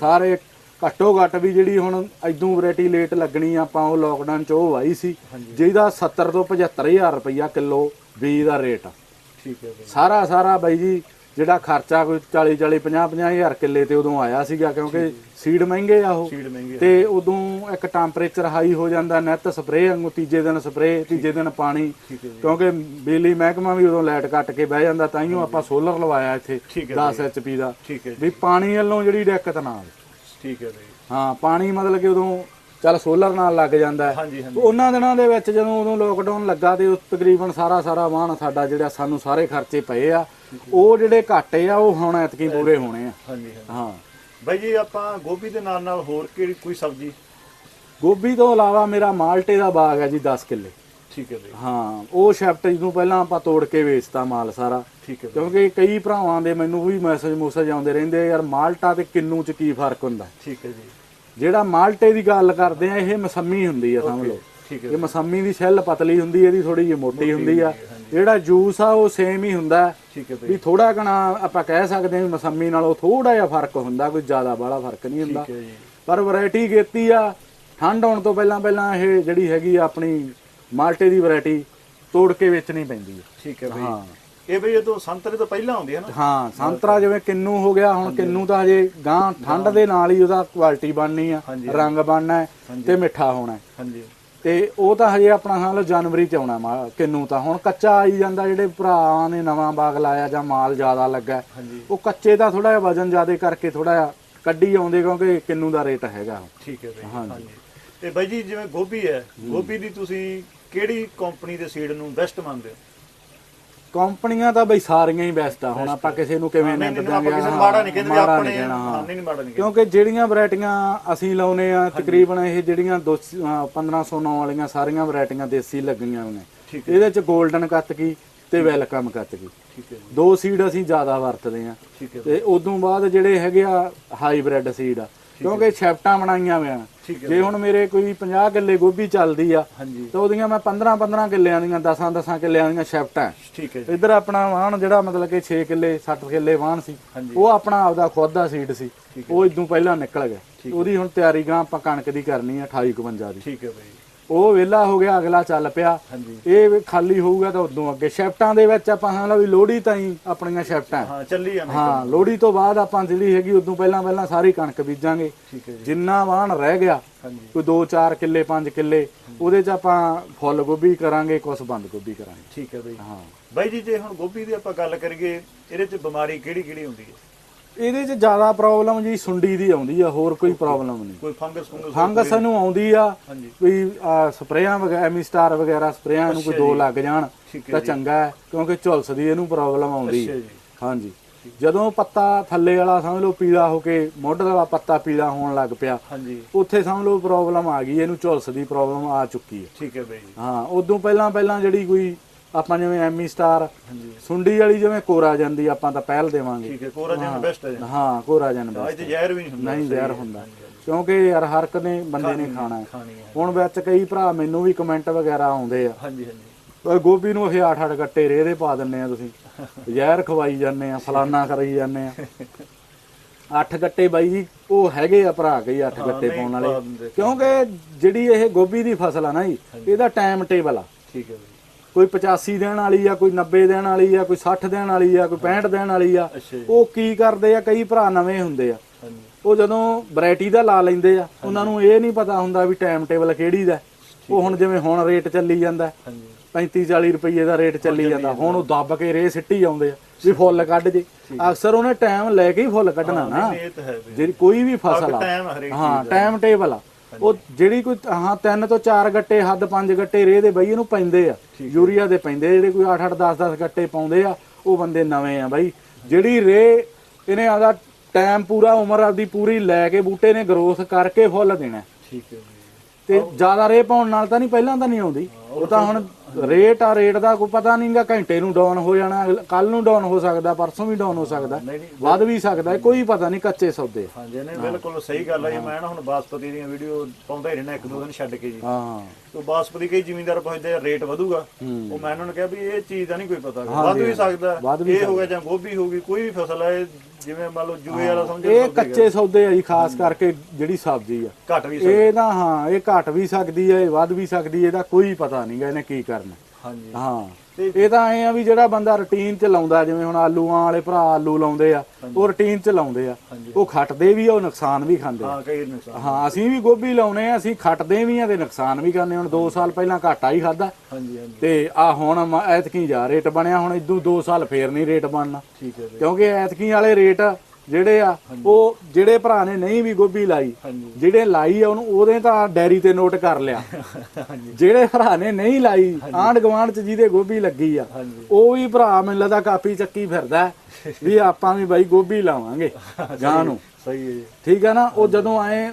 S1: ਸਾਰੇ ਘੱਟੋ ਘੱਟ ਵੀ ਜਿਹੜੀ ਹੁਣ ਇਦੋਂ ਵੈਰਾਈਟੀ ਲੇਟ ਲੱਗਣੀ ਆਪਾਂ ਉਹ ਲੋਕਡਾਊਨ ਚ ਉਹ ਆਈ ਸੀ ਜਿਹਦਾ 70 ਤੋਂ 75000 ਰੁਪਈਆ ਕਿਲੋ ਬੀਜ ਦਾ ਰੇਟ।
S2: ਠੀਕ ਹੈ
S1: ਸਾਰਾ ਸਾਰਾ ਬਾਈ ਜੀ ਜਿਹੜਾ ਖਰਚਾ ਕੋਈ 40 40 50 50000 ਕਿੱਲੇ ਤੇ ਉਦੋਂ ਆਇਆ ਸੀਗਾ ਕਿਉਂਕਿ ਸੀਡ ਮਹਿੰਗੇ ਆ ਉਹ।
S2: ਸੀਡ ਮਹਿੰਗੀ
S1: ਤੇ ਉਦੋਂ ਇੱਕ ਟੈਂਪਰੇਚਰ ਹਾਈ ਹੋ ਜਾਂਦਾ ਨਿੱਤ ਸਪਰੇਅ ਵਾਂਗੂ ਤੀਜੇ ਦਿਨ ਸਪਰੇਅ ਤੀਜੇ ਦਿਨ ਪਾਣੀ
S2: ਹੈ ਜੀ।
S1: ਕਿਉਂਕਿ ਬਿਜਲੀ ਮਹਿਕਮਾ ਵੀ ਉਦੋਂ ਲਾਈਟ ਕੱਟ ਕੇ ਬਹਿ ਜਾਂਦਾ ਤਾਈਓ ਆਪਾਂ ਸੋਲਰ ਲਵਾਇਆ ਇੱਥੇ
S2: ਠੀਕ ਹੈ
S1: 10 ਐਚਪੀ ਦਾ।
S2: ਠੀਕ ਹੈ ਜੀ।
S1: ਵੀ ਪਾਣੀ ਵੱਲੋਂ ਜਿਹੜੀ ਦਿੱਕਤ ਨਾ ਆਵੇ।
S2: ਠੀਕ ਹੈ ਬਾਈ
S1: ਹਾਂ ਪਾਣੀ ਮਤਲਬ ਕਿ ਉਦੋਂ ਚੱਲ ਸੋਲਰ ਨਾਲ ਲੱਗ ਜਾਂਦਾ ਹੈ।
S2: ਹਾਂਜੀ ਹਾਂਜੀ।
S1: ਉਹਨਾਂ ਦਿਨਾਂ ਦੇ ਵਿੱਚ ਜਦੋਂ ਉਦੋਂ ਲੋਕਡਾਊਨ ਲੱਗਾ ਤੇ ਤਕਰੀਬਨ ਸਾਰਾ ਸਾਰਾ ਵਾਹਣ ਸਾਡਾ ਜਿਹੜਾ ਸਾਨੂੰ ਸਾਰੇ ਖਰਚੇ ਪਏ ਆ ਉਹ ਜਿਹੜੇ ਘਾਟੇ ਆ ਉਹ ਹੁਣ ਐਤਕੀ ਪੂਰੇ ਹੋਣੇ ਆ।
S2: ਹਾਂਜੀ
S1: ਹਾਂ।
S2: ਬਾਈ ਜੀ ਆਪਾਂ ਗੋਭੀ ਦੇ ਨਾਲ ਨਾਲ ਹੋਰ ਕਿਹੜੀ ਕੋਈ ਸਬਜ਼ੀ?
S1: ਗੋਭੀ ਤੋਂ ਇਲਾਵਾ ਮੇਰਾ ਮਾਲਟੇ ਦਾ ਬਾਗ ਹੈ ਜੀ 10 ਕਿੱਲੇ।
S2: ਠੀਕ ਹੈ ਬਾਈ
S1: ਹਾਂ ਉਹ ਸ਼ਿਫਟ ਨੂੰ ਪਹਿਲਾਂ ਆਪਾਂ ਤੋੜ ਕੇ ਵੇਚਤਾ ਮਾਲ ਸਾਰਾ।
S2: ਠੀਕ ਹੈ
S1: ਕਿਉਂਕਿ ਕਈ ਭਰਾਵਾਂ ਦੇ ਮੈਨੂੰ ਵੀ ਮੈਸੇਜ ਮੂਸੇਜ ਆਉਂਦੇ ਰਹਿੰਦੇ ਯਾਰ ਮਾਲਟਾ ਤੇ ਕਿੰਨੂ ਚ ਕੀ ਫ਼ਰਕ ਹੁੰਦਾ?
S2: ਠੀਕ ਹੈ ਜੀ।
S1: ਜਿਹੜਾ ਮਾਲਟੇ ਦੀ ਗੱਲ ਕਰਦੇ ਆ ਇਹ ਮਸੰਮੀ ਹੁੰਦੀ ਆ ਸਮਝ ਲਓ। ਇਹ ਮਸੰਮੀ ਦੀ ਛਿੱਲ ਪਤਲੀ ਹੁੰਦੀ ਇਹਦੀ ਥੋੜੀ ਜਿਹੀ ਮੋਟੀ ਹੁੰਦੀ ਆ। ਜਿਹੜਾ ਜੂਸ ਆ ਉਹ ਸੇਮ ਹੀ ਹੁੰਦਾ। ਵੀ ਥੋੜਾ ਕਣਾ ਆਪਾਂ ਕਹਿ ਸਕਦੇ ਵੀ ਮਸੰਮੀ ਨਾਲੋਂ ਥੋੜਾ ਜਿਹਾ ਫ਼ਰਕ ਹੁੰਦਾ ਕੋਈ ਜ਼ਿਆਦਾ ਬਾਹਲਾ ਫ਼ਰਕ ਨਹੀਂ ਹੁੰਦਾ। ਪਰ ਵੈਰਾਈਟੀ ਕੀਤੀ ਆ ਠੰਡ ਹੋਣ ਤੋਂ ਪਹਿਲਾਂ ਪਹਿਲਾਂ ਇਹ ਜਿਹੜੀ ਹੈਗੀ ਆ ਆਪਣੀ ਮਾਲਟੇ ਦੀ ਵੈਰਾਈਟੀ ਤੋੜ ਕੇ ਵੇਚਣੀ ਪੈਂਦੀ ਹੈ
S2: ਠੀਕ ਹੈ ਬਾਈ।
S1: ਹਾਂ।
S2: ਇਹ ਇਹ ਤੋਂ ਸੰਤਰੇ ਤੋਂ ਪਹਿਲਾਂ ਆਉਂਦੀ ਹੈ ਨਾ?
S1: ਹਾਂ ਸੰਤਰਾ ਜਿਵੇਂ ਕਿੰਨੂ ਹੋ ਗਿਆ ਹੁਣ ਕਿੰਨੂ ਤਾਂ ਹਜੇ ਗਾਂ ਠੰਡ ਦੇ ਨਾਲ ਹੀ ਉਹਦਾ ਕੁਆਲਿਟੀ ਬਣਨੀ ਆ। ਰੰਗ ਬਣਨਾ ਤੇ ਮਿੱਠਾ ਹੋਣਾ ਹੈ।
S2: ਹਾਂਜੀ।
S1: ਤੇ ਉਹ ਤਾਂ ਹਜੇ ਆਪਣਾ ਹਾਲ ਜਨਵਰੀ ਚ ਆਉਣਾ ਕਿੰਨੂ ਤਾਂ। ਹੁਣ ਕੱਚਾ ਆਈ ਜਾਂਦਾ ਜਿਹੜੇ ਭਰਾਵਾਂ ਨੇ ਨਵਾਂ ਬਾਗ ਲਾਇਆ ਜਾਂ ਮਾਲ ਜ਼ਿਆਦਾ ਲੱਗਾ ਉਹ ਕੱਚੇ ਦਾ ਥੋੜਾ ਜਿਹਾ ਵਜਨ ਜ਼ਿਆਦਾ ਕਰਕੇ ਥੋੜਾ ਜਿਹਾ ਕੱਢੀ ਆਉਂਦੇ ਕਿਉਂਕਿ ਕਿੰਨੂ ਦਾ ਰੇਟ ਹੈਗਾ
S2: ਠੀਕ ਹੈ ਬਾਈ।
S1: ਹਾਂਜੀ।
S2: ਤੇ ਬਾਈ ਜੀ ਜਿਵੇਂ ਗੋਭੀ ਹੈ ਗੋਭੀ ਦੀ ਤੁਸੀਂ ਕਿਹੜੀ ਕੰਪਨੀ ਦੇ ਸੀਡ ਨੂੰ ਬੈਸਟ ਮੰਨਦੇ ਹੋ?
S1: ਕੰਪਨੀਆਂ ਤਾਂ ਬਈ ਸਾਰੀਆਂ ਹੀ ਬੈਸਟ ਆ ਹੁਣ ਆਪਾਂ ਕਿਸੇ ਨੂੰ ਕਿਵੇਂ
S2: ਨਹੀਂ
S1: ਦਿਆਂਗੇ
S2: ਕਿਸੇ ਨੂੰ ਮਾੜਾ ਨਹੀਂ ਕਹਿੰਦੇ ਆਪਣੇ ਨਹੀਂ ਨਹੀਂ ਮਾੜਾ ਨਹੀਂ
S1: ਕਿਉਂਕਿ ਜਿਹੜੀਆਂ ਵੈਰਾਈਟੀਆਂ ਅਸੀਂ ਲਾਉਨੇ ਆ ਤਕਰੀਬਨ ਇਹ ਜਿਹੜੀਆਂ 1509 ਵਾਲੀਆਂ ਸਾਰੀਆਂ ਵੈਰਾਈਟੀਆਂ ਦੇਸੀ ਲੱਗੀਆਂ ਹੋਈਆਂ।
S2: ਠੀਕ
S1: ਇਹਦੇ ਚ 골ਡਨ ਕੱਤਕੀ ਤੇ ਵੈਲਕਮ ਕੱਤਕੀ ਦੋ ਸੀਡ ਅਸੀਂ ਜ਼ਿਆਦਾ ਵਰਤਦੇ ਆ। ਤੇ ਉਦੋਂ ਬਾਅਦ ਜਿਹੜੇ ਹੈਗੇ ਆ ਹਾਈਬ੍ਰਿਡ ਸੀਡ ਆ। ਕਿਉਂਕਿ ਸ਼ੈਫਟਾਂ ਬਣਾਈਆਂ ਹੋਈਆਂ।
S2: ਠੀਕ ਹੈ
S1: ਜੇ ਹੁਣ ਮੇਰੇ ਕੋਈ 50 ਕਿੱਲੇ ਗੋਭੀ ਚੱਲਦੀ ਆ
S2: ਹਾਂਜੀ।
S1: ਤਾਂ ਉਹਦੀਆਂ ਮੈਂ 15 15 ਕਿੱਲਿਆਂ ਦੀਆਂ 10 10 ਕਿੱਲਿਆਂ ਦੀਆਂ ਸ਼ਿਫਟਾਂ
S2: ਠੀਕ ਹੈ
S1: ਇੱਧਰ ਆਪਣਾ ਵਾਹਣ ਜਿਹੜਾ ਮਤਲਬ ਕਿ 6 ਕਿੱਲੇ 60 ਕਿੱਲੇ ਵਾਹਣ ਸੀ। ਉਹ ਆਪਣਾ ਆਪਦਾ ਖੁਦ ਦਾ ਸੀਟ ਸੀ। ਉਹ ਇਦੋਂ ਪਹਿਲਾਂ ਨਿਕਲ ਗਿਆ। ਉਹਦੀ ਹੁਣ ਤਿਆਰੀ ਗਾਂ ਆਪਾਂ ਕਣਕ ਦੀ ਕਰਨੀ ਆ 28 51 ਦੀ।
S2: ਠੀਕ ਹੈ ਬਾਈ।
S1: ਉਹ ਵਿਹਲਾ ਹੋ ਗਿਆ ਅਗਲਾ ਚੱਲ ਪਿਆ। ਇਹ ਵੀ ਖਾਲੀ ਹੋਊਗਾ ਤਾਂ ਉਦੋਂ ਅੱਗੇ। ਸ਼ਿਫਟਾਂ ਦੇ ਵਿੱਚ ਆਪਾਂ ਹਾਂ ਲਾ ਵੀ ਲੋਹੜੀ ਤਾਈਂ ਆਪਣੀਆਂ ਸ਼ਿਫਟਾਂ।
S2: ਹਾਂ ਚੱਲੀ ਜਾਂਦੇ
S1: ਹਾਂ ਲੋਹੜੀ ਤੋਂ ਬਾਅਦ ਆਪਾਂ ਜਿਹੜੀ ਹੈਗੀ ਉਦੋਂ ਪਹਿਲਾਂ ਪਹਿਲਾਂ ਸਾਰੀ ਕਣਕ ਬੀਜਾਂਗੇ।
S2: ਹੈ
S1: ਜਿੰਨਾ ਵਾਹਣ ਰਹਿ ਗਿਆ ਕੋਈ 2-4 ਕਿੱਲੇ 5 ਕਿੱਲੇ ਉਹਦੇ 'ਚ ਆਪਾਂ ਫੁੱਲ ਗੋਭੀ ਕਰਾਂਗੇ ਕੁਛ ਬੰਦ ਗੋਭੀ ਕਰਾਂਗੇ।
S2: ਠੀਕ ਹੈ ਬਾਈ।
S1: ਹਾਂ।
S2: ਬਾਈ ਜੀ ਜੇ ਹੁਣ ਗੋਭੀ ਦੀ ਆਪਾਂ ਗੱਲ ਕਰੀਏ ਇਹਦੇ ਚ ਬਿਮਾਰੀ ਕਿਹੜੀ ਕਿਹੜੀ ਹੁੰਦੀ ਹੈ?
S1: ਇਹਦੇ 'ਚ ਜ਼ਿਆਦਾ ਪ੍ਰੋਬਲਮ ਜੀ ਸੁੰਡੀ ਦੀ ਆਉਂਦੀ ਆ ਹੋਰ ਕੋਈ ਪ੍ਰੋਬਲਮ ਨਹੀਂ।
S2: ਕੋਈ ਫੰਗਸ ਫੰਗਸ
S1: ਫੰਗਸ ਨੂੰ ਆਉਂਦੀ ਆ
S2: ਹਾਂਜੀ।
S1: ਵੀ ਆਹ ਸਪਰੇਆਂ ਵਗੈਰਾ ਐਮੀ ਸਟਾਰ ਵਗੈਰਾ ਸਪਰੇਆਂ ਨੂੰ ਕੋਈ ਦੋ ਲੱਗ ਜਾਣ
S2: ਠੀਕ ਹੈ
S1: ਤਾਂ
S2: ਜੀ।
S1: ਚੰਗਾ ਹੈ ਕਿਉਂਕਿ ਝੁਲਸਦੀ ਇਹਨੂੰ ਪ੍ਰੋਬਲਮ ਆਉਂਦੀ।
S2: ਅੱਛਾ ਜੀ।
S1: ਹਾਂਜੀ। ਜਦੋਂ ਪੱਤਾ ਥੱਲੇ ਵਾਲਾ ਸਮਝ ਲਓ ਪੀਲਾ ਹੋ ਕੇ ਮੁੱਢ ਦਾ ਪੱਤਾ ਪੀਲਾ ਹੋਣ ਲੱਗ ਪਿਆ
S2: ਹਾਂਜੀ।
S1: ਉੱਥੇ ਸਮਝ ਲਓ ਪ੍ਰੋਬਲਮ ਆ ਗਈ ਇਹਨੂੰ ਝੁਲਸਦੀ ਪ੍ਰੋਬਲਮ ਆ ਚੁੱਕੀ ਹੈ।
S2: ਠੀਕ ਹੈ ਬਾਈ ਜੀ।
S1: ਹਾਂ ਉਦੋਂ ਪਹਿਲਾਂ ਪਹਿਲਾਂ ਜਿਹੜੀ ਕੋਈ ਆਪਾਂ ਜਿਵੇਂ ਐਮੀ ਸਟਾਰ
S2: ਹਾਂਜੀ।
S1: ਸੁੰਡੀ ਵਾਲੀ ਜਿਵੇਂ ਕੋਰਾ ਜਾਂਦੀ ਆਪਾਂ ਤਾਂ ਪਹਿਲ ਦੇਵਾਂਗੇ।
S2: ਠੀਕ ਹੈ ਕੋਰਾ ਜਨ ਬੈਸਟ ਹੈ
S1: ਹਾਂ ਕੋਰਾ ਜਨ
S2: ਅੱਜ ਤੇ ਜ਼ਹਿਰ ਵੀ ਨਹੀਂ ਹੁੰਦਾ
S1: ਨਹੀਂ ਜ਼ਹਿਰ। ਹੁੰਦਾ। ਕਿਉਂਕਿ ਯਾਰ ਹਰ ਇੱਕ ਨੇ ਬੰਦੇ ਨੇ ਖਾਣਾ ਹੈ।
S2: ਖਾਣੀ ਹੈ।
S1: ਹੁਣ ਵਿੱਚ ਕਈ ਭਰਾ ਮੈਨੂੰ ਵੀ ਕਮੈਂਟ ਵਗੈਰਾ ਆਉਂਦੇ ਆ।
S2: ਹਾਂਜੀ ਹਾਂਜੀ।
S1: ਓਏ ਗੋਭੀ ਨੂੰ ਇਹ 8-8 ਗੱਟੇ ਰੇਹ ਦੇ ਪਾ ਦਿੰਨੇ ਆ ਤੁਸੀਂ। ਜ਼ਹਿਰ ਖਵਾਈ ਜਾਂਦੇ ਆ ਫਲਾਨਾ ਕਰੀ ਜਾਂਦੇ ਆ। 8 ਗੱਟੇ ਬਾਈ ਜੀ ਉਹ ਹੈਗੇ ਆ ਭਰਾ ਕਈ 8 ਗੱਟੇ
S2: ਨਹੀਂ
S1: ਪਾਉਣ
S2: ਪਾ
S1: ਵਾਲੇ
S2: ਦਿੰਦੇ।
S1: ਕਿਉਂਕਿ ਜਿਹੜੀ ਇਹ ਗੋਭੀ ਦੀ ਫਸਲ ਆ ਨਾ ਜੀ ਇਹਦਾ ਟਾਈਮ ਟੇਬਲ ਆ।
S2: ਠੀਕ ਹੈ ਬਾਈ
S1: ਕੋਈ 85 ਦੇਣ ਵਾਲੀ ਆ ਕੋਈ 90 ਦੇਣ ਵਾਲੀ ਆ ਕੋਈ 60 ਦੇਣ ਵਾਲੀ ਆ ਕੋਈ 65 ਦੇਣ ਵਾਲੀ ਆ ਉਹ ਕੀ ਕਰਦੇ ਆ ਕਈ ਭਰਾ ਨਵੇਂ ਹੁੰਦੇ ਆ। ਉਹ ਜਦੋਂ ਵੈਰਾਈਟੀ ਦਾ ਲਾ ਲੈਂਦੇ ਆ ਉਹਨਾਂ ਨੂੰ ਇਹ ਨਹੀਂ ਪਤਾ ਹੁੰਦਾ ਵੀ ਟਾਈਮ ਟੇਬਲ ਕਿਹੜੀ ਦਾ ਉਹ ਹੁਣ ਜਿਵੇਂ ਹੁਣ ਰੇਟ ਚੱਲੀ ਜਾਂਦਾ
S2: ਹਾਂਜੀ।
S1: 35 40 ਰੁਪਏ ਦਾ ਰੇਟ ਚੱਲੀ ਜਾਂਦਾ ਹੁਣ ਉਹ ਦੱਬ ਕੇ ਰੇ ਸਿੱਟੀ ਆਉਂਦੇ ਆ ਵੀ ਫੁੱਲ ਕੱਢ ਜੇ। ਅਕਸਰ ਉਹਨੇ ਟਾਈਮ ਲੈ ਕੇ ਹੀ ਫੁੱਲ ਕੱਢਣਾ ਨਾ। ਜਿਹੜੀ ਕੋਈ ਵੀ ਫਸਲ ਆ। ਹਾਂ ਟਾਈਮ ਟੇਬਲ ਆ। ਉਹ ਜਿਹੜੀ ਕੋਈ ਹਾਂ ਤਿੰਨ ਤੋਂ ਚਾਰ ਗੱਟੇ ਹੱਦ ਪੰਜ ਗੱਟੇ ਰੇ ਦੇ ਬਈ ਇਹਨੂੰ ਪੈਂਦੇ ਆ। ਯੂਰੀਆ ਦੇ ਪੈਂਦੇ ਜਿਹੜੇ ਕੋਈ 8 8 10 10 ਗੱਟੇ ਪਾਉਂਦੇ ਆ ਉਹ ਬੰਦੇ ਨਵੇਂ ਆ ਬਾਈ। ਜਿਹੜੀ ਰੇ ਇਹਨੇ ਆਦਾ ਟਾਈਮ ਪੂਰਾ ਉਮਰ ਆਪਦੀ ਪੂਰੀ ਲੈ ਕੇ ਬੂਟੇ ਨੇ ਗਰੋਥ ਕਰਕੇ ਫੁੱਲ ਦੇਣਾ।
S2: ਠੀਕ ਹੈ
S1: ਤੇ ਜ਼ਿਆਦਾ ਰੇ ਪਾਉਣ ਨਾਲ ਤਾਂ ਨਹੀਂ ਪਹਿਲਾਂ ਤਾਂ ਨਹੀਂ ਆਉਂਦੀ। ਉਹ ਤਾਂ ਹੁਣ ਰੇਟ ਆ ਰੇਟ ਦਾ ਕੋਈ ਪਤਾ ਨਹੀਂਗਾ ਘੰਟੇ ਨੂੰ ਡਾਊਨ ਹੋ ਜਾਣਾ ਕੱਲ ਨੂੰ ਡਾਊਨ ਹੋ ਸਕਦਾ ਪਰਸੋਂ ਵੀ ਡਾਊਨ ਹੋ ਸਕਦਾ ਵੱਧ ਵੀ ਸਕਦਾ ਕੋਈ ਪਤਾ ਨਹੀਂ ਕੱਚੇ ਸੌਦੇ।
S2: ਹਾਂਜੀ ਨਹੀਂ ਬਿਲਕੁਲ ਸਹੀ ਗੱਲ ਹੈ ਜੀ। ਮੈਂ ਨਾ ਹੁਣ ਬਾਸਪਤੀ ਦੀਆਂ ਵੀਡੀਓ ਪਾਉਂਦਾ ਹੀ ਰਹਿਣਾ ਇੱਕ ਦੋ ਦਿਨ ਛੱਡ ਕੇ ਜੀ।
S1: ਹਾਂ।
S2: ਤੋ ਬਾਸਪਤੀ ਕਈ ਜ਼ਿਮੀਂਦਾਰ ਪੁੱਛਦੇ ਆ ਰੇਟ ਵਧੂਗਾ। ਉਹ ਮੈਂ ਉਹਨਾਂ ਨੂੰ ਕਿਹਾ ਵੀ ਇਹ ਚੀਜ਼ ਦਾ ਨਹੀਂ ਕੋਈ ਪਤਾ
S1: ਹਾਂਜੀ,
S2: ਵੱਧ ਵੀ ਸਕਦਾ
S1: ਵੱਧ ਵੀ
S2: ਇਹ ਹੋ ਗਿਆ ਜਾਂ ਗੋਭੀ ਹੋਊਗੀ ਕੋਈ ਵੀ ਫਸਲ ਹੈ ਜਿਵੇਂ ਮੰਨ ਲਓ ਜੂਏ ਵਾਲਾ ਸਮਝੋ
S1: ਇਹ ਕੱਚੇ ਸੌਦੇ ਆ ਜੀ ਖਾਸ ਕਰਕੇ ਜਿਹੜੀ ਸਬਜ਼ੀ ਆ।
S2: ਘਟ ਵੀ ਸਕਦਾ।
S1: ਇਹ ਤਾਂ ਹਾਂ ਇਹ ਘਟ ਵੀ ਸਕਦੀ ਹੈ ਇਹ ਵੱਧ ਵੀ ਸਕਦੀ ਹੈ ਇਹਦਾ ਕੋਈ ਪਤਾ ਨਹੀਂਗਾ ਇਹਨੇ ਕੀ ਕਰਨਾ।
S2: ਹਾਂਜੀ।
S1: ਹਾਂ। ਇਹ ਤਾਂ ਐ ਆ ਵੀ ਜਿਹੜਾ ਬੰਦਾ ਰੁਟੀਨ ਚ ਲਾਉਂਦਾ ਜਿਵੇਂ ਹੁਣ ਆਲੂਆਂ ਵਾਲੇ ਭਰਾ ਆਲੂ ਲਾਉਂਦੇ ਆ ਉਹ ਰੁਟੀਨ ਚ ਲਾਉਂਦੇ ਆ। ਉਹ ਖੱਟਦੇ ਵੀ ਆ ਉਹ ਨੁਕਸਾਨ ਵੀ ਖਾਂਦੇ ਆ।
S2: ਹਾਂ ਕਈ ਨੁਕਸਾਨ।
S1: ਹਾਂ ਅਸੀਂ ਵੀ ਗੋਭੀ ਲਾਉਨੇ ਆ ਅਸੀਂ ਖੱਟਦੇ ਵੀ ਆ ਤੇ ਨੁਕਸਾਨ ਵੀ ਕਰਨੇ ਹੁਣ 2 ਸਾਲ ਪਹਿਲਾਂ ਘਾਟਾ ਹੀ ਖਾਦਾ
S2: ਹਾਂਜੀ ਹਾਂਜੀ।
S1: ਤੇ ਆ ਹੁਣ ਐਤਕੀ ਜਾ ਰੇਟ ਬਣਿਆ ਹੁਣ ਇਦੋਂ 2 ਸਾਲ ਫੇਰ ਨਹੀਂ ਰੇਟ ਬਣਨਾ।
S2: ਠੀਕ ਹੈ
S1: ਕਿਉਂਕਿ ਐਤਕੀ ਵਾਲੇ ਰੇਟ ਜਿਹੜੇ ਆ ਉਹ ਜਿਹੜੇ ਭਰਾ ਨੇ ਨਹੀਂ ਵੀ ਗੋਭੀ ਲਾਈ ਜਿਹੜੇ ਲਾਈ ਆ ਉਹਨੂੰ ਉਹਦੇ ਤਾਂ ਡੈਰੀ ਤੇ ਨੋਟ ਕਰ ਲਿਆ। ਜਿਹੜੇ ਭਰਾ ਨੇ ਨਹੀਂ ਲਾਈ ਆਂਢ ਗਵਾਂਢ ਚ ਜਿਹਦੇ ਗੋਭੀ ਲੱਗੀ ਆ ਉਹ ਵੀ ਭਰਾ ਮੈਨੂੰ ਲੱਗਦਾ ਕਾਪੀ ਚੱਕੀ ਫਿਰਦਾ ਵੀ ਆਪਾਂ ਵੀ ਬਾਈ ਗੋਭੀ ਲਾਵਾਂਗੇ ਗਾਂ ਨੂੰ।
S2: ਸਹੀ ਹੈ ਜੀ।
S1: ਠੀਕ ਹੈ ਨਾ ਉਹ ਜਦੋਂ ਆਏ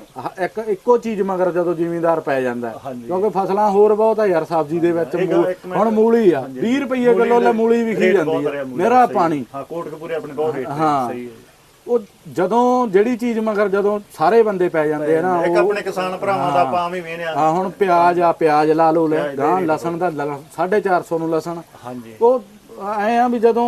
S1: ਇੱਕ ਇੱਕੋ ਚੀਜ਼ ਮਗਰ ਜਦੋਂ ਜ਼ਿਮੀਂਦਾਰ ਪੈ ਜਾਂਦਾ। ਕਿਉਂਕਿ ਫਸਲਾਂ ਹੋਰ ਬਹੁਤ ਆ ਯਾਰ ਸਬਜ਼ੀ ਦੇ ਵਿੱਚ। ਹੁਣ ਮੂਲੀ ਆ 20 ਰੁਪਏ ਕਿਲੋ ਲੈ ਮੂਲੀ ਵਿਖੀ ਜਾਂਦੀ ਆ। ਮੇਰਾ। ਪਾਣੀ।
S2: ਹਾਂ ਕੋਟਕਪੂਰੇ ਆਪਣੇ ਬਹੁਤ ਰੇਟ। ਸਹੀ ਹੈ।
S1: ਉਹ ਜਦੋਂ ਜਿਹੜੀ ਚੀਜ਼ ਮਗਰ ਜਦੋਂ ਸਾਰੇ ਬੰਦੇ ਪੈ ਜਾਂਦੇ ਆ ਨਾ
S2: ਇੱਕ
S1: ਉਹ
S2: ਆਪਣੇ ਕਿਸਾਨ ਭਰਾਵਾਂ ਦਾ ਆਪਾਂ ਵੀ ਵੇਨਿਆ
S1: ਆ। ਹੁਣ ਪਿਆਜ਼ ਆ ਪਿਆਜ਼ ਲਾ ਲਓ ਲੈ ਗਾਂ ਲਸਣ ਦਾ 450 ਨੂੰ ਲਸਣ।
S2: ਹਾਂਜੀ।
S1: ਉਹ ਐ ਆ ਵੀ ਜਦੋਂ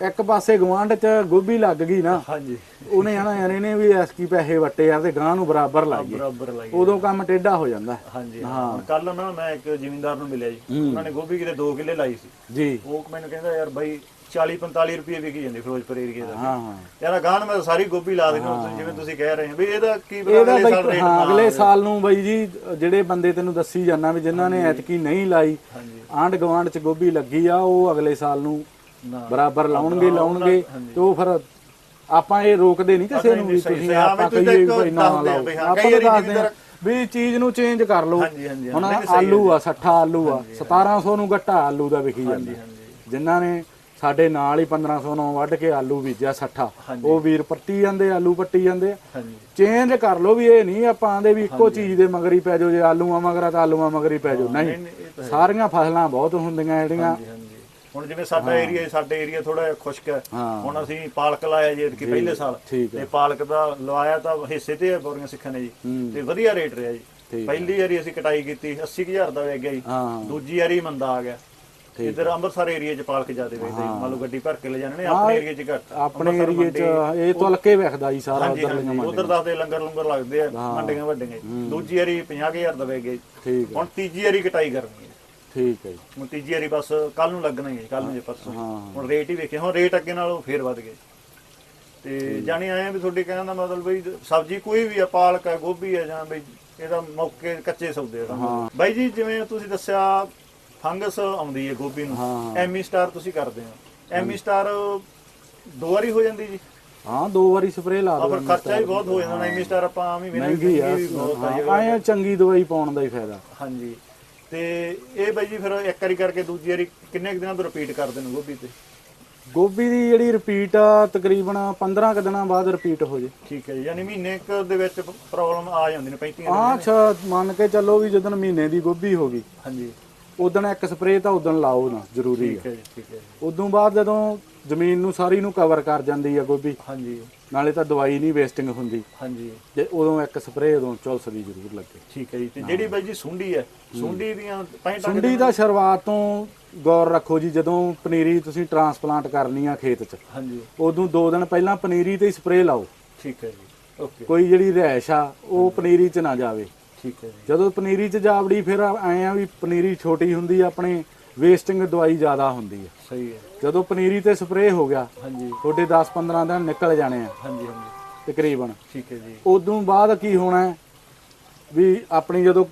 S1: ਇੱਕ ਪਾਸੇ ਗਵਾਂਢ ਚ ਗੋਭੀ ਲੱਗ ਗਈ ਨਾ
S2: ਹਾਂਜੀ।
S1: ਉਹਨੇ ਆਣਾ ਯਾਰ ਇਹਨੇ ਵੀ ਐਸਕੀ ਪੈਸੇ ਵੱਟੇ ਯਾਰ ਤੇ ਗਾਂ ਨੂੰ ਬਰਾਬਰ ਲਾਈਏ।
S2: ਬਰਾਬਰ ਲਾਈ
S1: ਉਦੋਂ ਕੰਮ ਟੇਢਾ ਹੋ ਜਾਂਦਾ।
S2: ਹਾਂਜੀ ਹਾਂ। ਕੱਲ ਨਾ ਮੈਂ ਇੱਕ ਜ਼ਿਮੀਂਦਾਰ ਨੂੰ ਮਿਲਿਆ ਜੀ। ਉਹਨਾਂ ਨੇ ਗੋਭੀ ਕਿਤੇ 2 ਕਿੱਲੇ ਲਾਈ ਸੀ।
S1: ਜੀ।
S2: ਉਹ ਮੈਨੂੰ ਕਹਿੰਦਾ ਯਾਰ ਬਾਈ 40 45 ਰੁਪਏ ਵਿਕੀ ਜਾਂਦੀ ਫਿਰੋਜ਼ਪੁਰ ਏਰੀਆ ਦਾ।
S1: ਹਾਂ ਹਾਂ।
S2: ਯਾਰ ਗਾਂ ਮੈਂ ਸਾਰੀ ਗੋਭੀ ਲਾ ਦੇਣੀ ਹੁਣ ਜਿਵੇਂ ਤੁਸੀਂ ਕਹਿ ਰਹੇ ਹੋ। ਵੀ ਇਹਦਾ ਕੀ
S1: ਇਹਦਾ ਬਈ ਹਾਂ ਅਗਲੇ ਸਾਲ ਨੂੰ ਬਈ ਜੀ ਜਿਹੜੇ ਬੰਦੇ ਤੈਨੂੰ ਦੱਸੀ ਜਾਣਾ ਵੀ ਜਿਨ੍ਹਾਂ ਨੇ ਐਤਕੀ ਨਹੀਂ ਲਾਈ ਆਂਢ ਗਵਾਂਢ ਚ ਗੋਭੀ ਲੱਗੀ ਆ ਉਹ ਅਗਲੇ ਸਾਲ ਨੂੰ ਬਰਾਬਰ ਲਾਉਣਗੇ ਲਾਉਣਗੇ ਤੇ ਉਹ ਫਿਰ ਆਪਾਂ ਇਹ ਰੋਕਦੇ ਨਹੀਂ ਕਿਸੇ ਨੂੰ ਵੀ ਤੁਸੀਂ ਆਪਾਂ
S2: ਤੁਸੀਂ
S1: ਕਹੀਏ ਵੀ ਨਾ ਲਾਓ। ਆਪਾਂ ਦੱਸਦੇ ਆ ਵੀ ਚੀਜ਼ ਨੂੰ ਚੇਂਜ ਕਰ ਲਓ। ਹੁਣ ਆਲੂ ਆ 60 ਆਲੂ ਆ 1700 ਨੂੰ ਗੱਟਾ ਆਲੂ ਦਾ ਵਿਕੀ ਜਾਂਦਾ। ਜਿਨ੍ਹਾਂ ਨੇ ਸਾਡੇ ਨਾਲ ਹੀ 1500 ਨੂੰ ਵੱਢ ਕੇ ਆਲੂ ਬੀਜਿਆ 60
S2: ਹਾਂਜੀ।
S1: ਉਹ ਵੀਰ ਪੱਟੀ ਜਾਂਦੇ ਆਲੂ ਪੱਟੀ ਜਾਂਦੇ। ਆ
S2: ਹਾਂਜੀ।
S1: ਚੇਂਜ ਕਰ ਲਓ ਵੀ ਇਹ ਨਹੀਂ ਆਪਾਂ ਆਂਦੇ ਵੀ ਇੱਕੋ ਚੀਜ਼ ਦੇ ਮਗਰ ਹੀ ਪੈ ਜਾਓ ਜੇ ਆਲੂਆਂ ਮਗਰ ਆ ਤਾਂ ਆਲੂਆਂ ਮਗਰ ਹੀ ਪੈ ਜਾਓ। ਨਹੀਂ
S2: ਨਹੀਂ, ਇਹ ਤਾਂ
S1: ਸਾਰੀਆਂ ਫਸਲਾਂ ਬਹੁਤ ਹੁੰਦੀਆਂ ਜਿਹੜੀਆਂ।
S2: ਹਾਂਜੀ ਹਾਂਜੀ। ਹੁਣ ਜਿਵੇਂ ਸਾਡਾ ਏਰੀਆ ਸਾਡੇ ਏਰੀਆ ਥੋੜਾ ਖੁਸ਼ਕ ਹੈ।
S1: ਹਾਂ।
S2: ਹੁਣ ਅਸੀਂ ਪਾਲਕ ਲਾਇਆ ਜੀ ਕਿ ਪਹਿਲੇ ਸਾਲ।
S1: ਠੀਕ ਹੈ।
S2: ਤੇ ਪਾਲਕ ਦਾ ਲਵਾਇਆ ਤਾਂ ਹਿੱਸੇ ਤੇ ਹੈ ਬੋਰੀਆਂ ਸਿੱਖਾਂ ਨੇ ਜੀ। ਤੇ ਵਧੀਆ ਰੇਟ ਰਿਹਾ ਜੀ। ਪਹਿਲੀ ਵਾਰੀ ਅਸੀਂ ਕਟਾਈ ਕੀਤੀ 80000 ਦਾ ਵੇਚ ਗਿਆ ਜੀ।
S1: ਹਾਂ।
S2: ਦੂਜੀ ਵਾਰੀ ਮੰਦਾ ਆ ਗਿਆ। ਇਧਰ ਅੰਮ੍ਰਿਤਸਰ ਏਰੀਆ 'ਚ ਪਾਲਕ ਜ਼ਿਆਦਾ ਵੇਚਦੇ। ਮੰਨ ਲਓ ਗੱਡੀ ਭਰ ਕੇ ਲੈ ਨੇ
S1: ਹਾਂ,
S2: ਆਪਣੇ ਏਰੀਆ 'ਚ ਘੱਟ।
S1: ਆਪਣੇ ਏਰੀਏ 'ਚ
S2: ਮੰਡੀ,
S1: ਇਹ ਤੁਲਕੇ ਵੇਖਦਾ ਜੀ ਸਾਰਾ ਉਧਰ
S2: ਹਾਂਜੀ। ਉਧਰ ਦੱਸਦੇ ਲੰਗਰ ਲੰਗਰ ਲੱਗਦੇ ਆ ਮੰਡੀਆਂ ਵੱਡੀਆਂ। ਦੂਜੀ ਵਾਰੀ 50000 ਦਾ ਵੇਚ ਗਏ।
S1: ਠੀਕ
S2: ਹੁਣ ਤੀਜੀ ਵਾਰੀ ਕਟਾਈ ਕਰਨੀ ਹੈ
S1: ਠੀਕ ਹੈ ਜੀ।
S2: ਹੁਣ ਤੀਜੀ ਵਾਰੀ ਬਸ ਕੱਲ ਨੂੰ ਲੱਗਣਾ ਹੀ ਕੱਲ ਨੂੰ ਜੇ ਪਰਸੋਂ। ਹੁਣ ਰੇਟ ਹੀ ਵੇਖੇ ਹੁਣ ਰੇਟ ਅੱਗੇ ਨਾਲੋਂ ਫੇਰ ਵੱਧ ਗਏ। ਤੇ ਜਾਣੀ ਆਏ ਆ ਵੀ ਤੁਹਾਡੇ ਕਹਿਣ ਦਾ ਮਤਲਬ ਬਈ ਸਬਜ਼ੀ ਕੋਈ ਵੀ ਆ ਪਾਲਕ ਹੈ ਗੋਭੀ ਹੈ ਜਾਂ ਬਈ ਇਹਦਾ ਮੌਕੇ ਕੱਚੇ ਸੌਦੇ ਆ। ਬਾਈ ਜੀ ਜਿਵੇਂ ਤੁਸੀਂ ਦੱਸਿਆ ਫੰਗਸ ਆਉਂਦੀ ਹੈ ਗੋਭੀ ਨੂੰ।
S1: ਹਾਂ।
S2: ਐਮੀ ਸਟਾਰ ਤੁਸੀਂ ਕਰਦੇ ਹੋ। ਐਮੀ ਸਟਾਰ ਦੋ ਵਾਰੀ ਹੋ ਜਾਂਦੀ ਜੀ।
S1: ਹਾਂ ਦੋ ਵਾਰੀ ਸਪਰੇਅ ਲਾ
S2: ਆ
S1: ਦੋ
S2: ਫਿਰ ਖਰਚਾ ਵੀ ਬਹੁਤ ਹੋ ਜਾਂਦਾ ਐਮੀ ਸਟਾਰ ਆਪਾਂ ਆਮ ਹੀ ਮਿਹਨਤ
S1: ਮਹਿੰਗੀ ਆ।
S2: ਵੀ ਬਹੁਤ ਆ ਜੀ।
S1: ਹਾਂ ਆਏ ਚੰਗੀ ਦਵਾਈ ਪਾਉਣ ਦਾ ਹੀ ਫਾਇਦਾ।
S2: ਹਾਂਜੀ। ਤੇ ਇਹ ਬਾਈ ਜੀ ਫਿਰ ਇੱਕ ਵਾਰੀ ਕਰਕੇ ਦੂਜੀ ਵਾਰੀ ਕਿੰਨੇ ਕੁ ਦਿਨਾਂ ਤੋਂ ਰਿਪੀਟ ਕਰਦੇ ਨੇ ਗੋਭੀ ਤੇ?
S1: ਗੋਭੀ ਦੀ ਜਿਹੜੀ ਰਿਪੀਟ ਆ ਤਕਰੀਬਨ 15 ਕੁ ਦਿਨਾਂ ਬਾਅਦ ਰਿਪੀਟ ਹੋ ਜੇ।
S2: ਠੀਕ ਹੈ ਜੀ ਯਾਨੀ ਮਹੀਨੇ ਕੁ ਦੇ ਵਿੱਚ ਪ੍ਰੋਬਲਮ ਆ ਜਾਂਦੀ ਨੇ 35
S1: ਹਾਂ ਅੱਛਾ ਮੰਨ ਕੇ ਚੱਲੋ ਵੀ ਜਦੋਂ ਮਹੀਨੇ ਦੀ ਗੋਭੀ ਹੋ ਗਈ।
S2: ਹਾਂਜੀ।
S1: ਉਦੋਂ ਇੱਕ ਸਪਰੇਅ ਤਾਂ ਉਦੋਂ ਲਾਓ ਨਾ ਜ਼ਰੂਰੀ
S2: ਠੀਕ ਹੈ ਜੀ ਠੀਕ ਹੈ ਜੀ।
S1: ਉਦੋਂ ਬਾਅਦ ਜਦੋਂ ਜ਼ਮੀਨ ਨੂੰ ਸਾਰੀ ਨੂੰ ਕਵਰ ਕਰ ਜਾਂਦੀ ਆ ਗੋਭੀ
S2: ਹਾਂਜੀ।
S1: ਨਾਲੇ ਤਾਂ ਦਵਾਈ ਨਹੀਂ ਵੇਸਟਿੰਗ ਹੁੰਦੀ।
S2: ਹਾਂਜੀ।
S1: ਤੇ ਉਦੋਂ ਇੱਕ ਸਪਰੇਅ ਉਦੋਂ ਝੁਲਸ ਦੀ ਜ਼ਰੂਰ ਲੱਗੇ।
S2: ਠੀਕ ਹੈ ਜੀ ਤੇ ਜਿਹੜੀ ਬਾਈ ਜੀ ਸੁੰਡੀ ਹੈ ਸੁੰਡੀ ਦੀਆਂ ਪੈਂਟਾਂ
S1: ਸੁੰਡੀ ਦਾ ਸ਼ੁਰੂਆਤ ਤੋਂ ਗੌਰ ਰੱਖੋ ਜੀ ਜਦੋਂ ਪਨੀਰੀ ਤੁਸੀਂ ਟਰਾਂਸਪਲਾਂਟ ਕਰਨੀ ਆ ਖੇਤ 'ਚ
S2: ਹਾਂਜੀ।
S1: ਉਦੋਂ 2 ਦਿਨ ਪਹਿਲਾਂ ਪਨੀਰੀ ਤੇ ਸਪਰੇਅ ਲਾਓ।
S2: ਠੀਕ ਹੈ ਜੀ ਓਕੇ।
S1: ਕੋਈ ਜਿਹੜੀ ਰਹਿਸ਼ ਆ ਉਹ ਪਨੀਰੀ 'ਚ ਨਾ ਜਾਵੇ।
S2: ਠੀਕ ਹੈ ਜੀ।
S1: ਜਦੋਂ ਪਨੀਰੀ 'ਚ ਜਾਵੜੀ ਫਿਰ ਐ ਆ ਵੀ ਪਨੀਰੀ ਛੋਟੀ ਹੁੰਦੀ ਆ ਆਪਣੇ ਵੇਸਟਿੰਗ ਦਵਾਈ ਜ਼ਿਆਦਾ ਹੁੰਦੀ ਆ।
S2: ਸਹੀ ਹੈ।
S1: ਜਦੋਂ ਪਨੀਰੀ ਤੇ ਸਪਰੇਅ ਹੋ ਗਿਆ
S2: ਹਾਂਜੀ।
S1: ਤੁਹਾਡੇ 10-15 ਦਿਨ ਨਿਕਲ ਜਾਣੇ ਆ।
S2: ਹਾਂਜੀ ਹਾਂਜੀ।
S1: ਤਕਰੀਬਨ।
S2: ਠੀਕ ਹੈ ਜੀ।
S1: ਉਦੋਂ ਬਾਅਦ ਕੀ ਹੋਣਾ ਹੈ? ਵੀ ਆਪਣੀ ਜਦੋਂ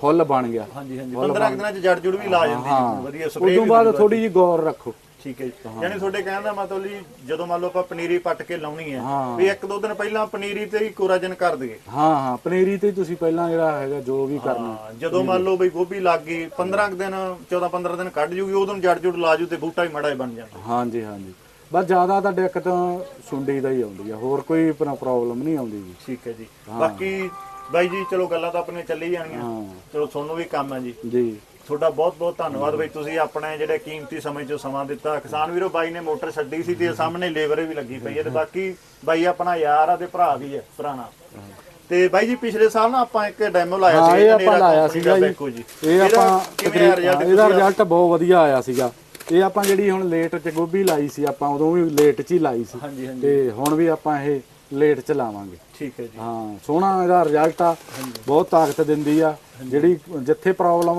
S1: ਫੁੱਲ ਬਣ ਗਿਆ।
S2: ਹਾਂਜੀ ਹਾਂਜੀ। 15 ਕੁ ਦਿਨਾਂ ਚ ਜੜ ਜੁੜ ਵੀ ਲਾ ਜਾਂਦੀ ਜੀ ਵਧੀਆ ਸਪਰੇਅ
S1: ਉਦੋਂ ਬਾਅਦ ਥੋੜੀ ਜਿਹੀ ਗੌਰ ਰੱਖੋ।
S2: ਠੀਕ ਹੈ ਜੀ। ਯਾਨੀ ਤੁਹਾਡੇ ਕਹਿਣ ਦਾ ਮਤਲਬ ਜੀ ਜਦੋਂ ਮੰਨ ਲਓ ਆਪਾਂ ਪਨੀਰੀ ਪੱਟ ਕੇ ਲਾਉਣੀ ਹੈ
S1: ਹਾਂ।
S2: ਵੀ ਇੱਕ ਦੋ ਦਿਨ ਪਹਿਲਾਂ ਪਨੀਰੀ ਤੇ ਹੀ ਕੋਰਾਜਨ ਕਰ ਦਈਏ।
S1: ਹਾਂ ਹਾਂ ਪਨੀਰੀ ਤੇ ਤੁਸੀਂ ਪਹਿਲਾਂ ਜਿਹੜਾ ਹੈਗਾ ਜੋ ਵੀ ਕਰਨਾ।
S2: ਹਾਂ, ਜਦੋਂ ਮੰਨ ਲਓ ਬਈ ਗੋਭੀ ਲੱਗ ਗਈ 15 ਕੁ ਦਿਨ 14 15 ਦਿਨ ਕੱਢ ਜੂਗੀ ਉਦੋਂ ਜੜ ਜੁੜ ਲਾ ਜੂ ਤੇ ਬੂਟਾ ਹੀ ਮੜਾ ਹੀ ਬਣ ਜਾਂਦਾ।
S1: ਹਾਂਜੀ ਹਾਂਜੀ। ਬਸ ਜ਼ਿਆਦਾ ਤਾਂ ਦਿੱਕਤ ਸੁੰਡੀ ਦਾ ਹੀ ਆਉਂਦੀ ਆ ਹੋਰ ਕੋਈ ਪ੍ਰੋਬਲਮ ਨਹੀਂ ਆਉਂਦੀ ਜੀ।
S2: ਠੀਕ ਹੈ ਜੀ। ਬਾਕੀ ਬਾਈ ਜੀ ਚਲੋ ਗੱਲਾਂ ਤਾਂ ਆਪਣੇ ਚੱਲੀ ਜਾਣੀਆਂ।
S1: ਹਾਂ।
S2: ਚਲੋ ਤੁਹਾਨੂੰ ਵੀ ਕੰਮ ਹੈ ਜੀ।
S1: ਜੀ।
S2: ਤੁਹਾਡਾ ਬਹੁਤ ਬਹੁਤ ਧੰਨਵਾਦ ਬਈ ਤੁਸੀਂ ਆਪਣੇ ਜਿਹੜੇ ਕੀਮਤੀ ਸਮੇਂ ਚੋਂ ਸਮਾਂ ਦਿੱਤਾ। ਕਿਸਾਨ ਵੀਰੋ ਬਾਈ ਨੇ ਮੋਟਰ ਛੱਡੀ ਸੀ ਤੇ ਸਾਹਮਣੇ ਲੇਬਰ ਵੀ ਲੱਗੀ ਪਈ ਹੈ ਤੇ ਬਾਕੀ ਬਾਈ ਆਪਣਾ ਯਾਰ ਆ ਤੇ ਭਰਾ ਵੀ ਹੈ ਪੁਰਾਣਾ। ਤੇ ਬਾਈ ਜੀ ਪਿਛਲੇ ਸਾਲ ਨਾ ਆਪਾਂ ਇੱਕ ਡੈਮੋ ਲਾਇਆ ਸੀ
S1: ਇਹ ਆਪਾਂ ਲਾਇਆ ਸੀਗਾ ਜੀ। ਇਹ ਆਪਾਂ ਇਹਦਾ ਰਿਜ਼ਲਟ ਬਹੁਤ ਵਧੀਆ ਆਇਆ ਸੀਗਾ। ਇਹ ਆਪਾਂ ਜਿਹੜੀ ਹੁਣ ਲੇਟ ਚ ਗੋਭੀ ਲਾਈ ਸੀ ਆਪਾਂ ਉਦੋਂ ਵੀ ਲੇਟ ਚ ਹੀ ਲਾਈ ਸੀ। ਤੇ ਹੁਣ ਵੀ ਆਪਾਂ ਇਹ ਲੇਟ ਚ ਲਾਵਾਂਗੇ।
S2: ਠੀਕ ਹੈ ਜੀ।
S1: ਹਾਂ ਸੋਹਣਾ ਇਹਦਾ ਰਿਜ਼ਲਟ ਆ। ਬਹੁਤ ਤਾਕਤ ਦਿੰਦੀ ਆ। ਜਿਹੜੀ ਜਿੱਥੇ ਪ੍ਰੋਬਲਮ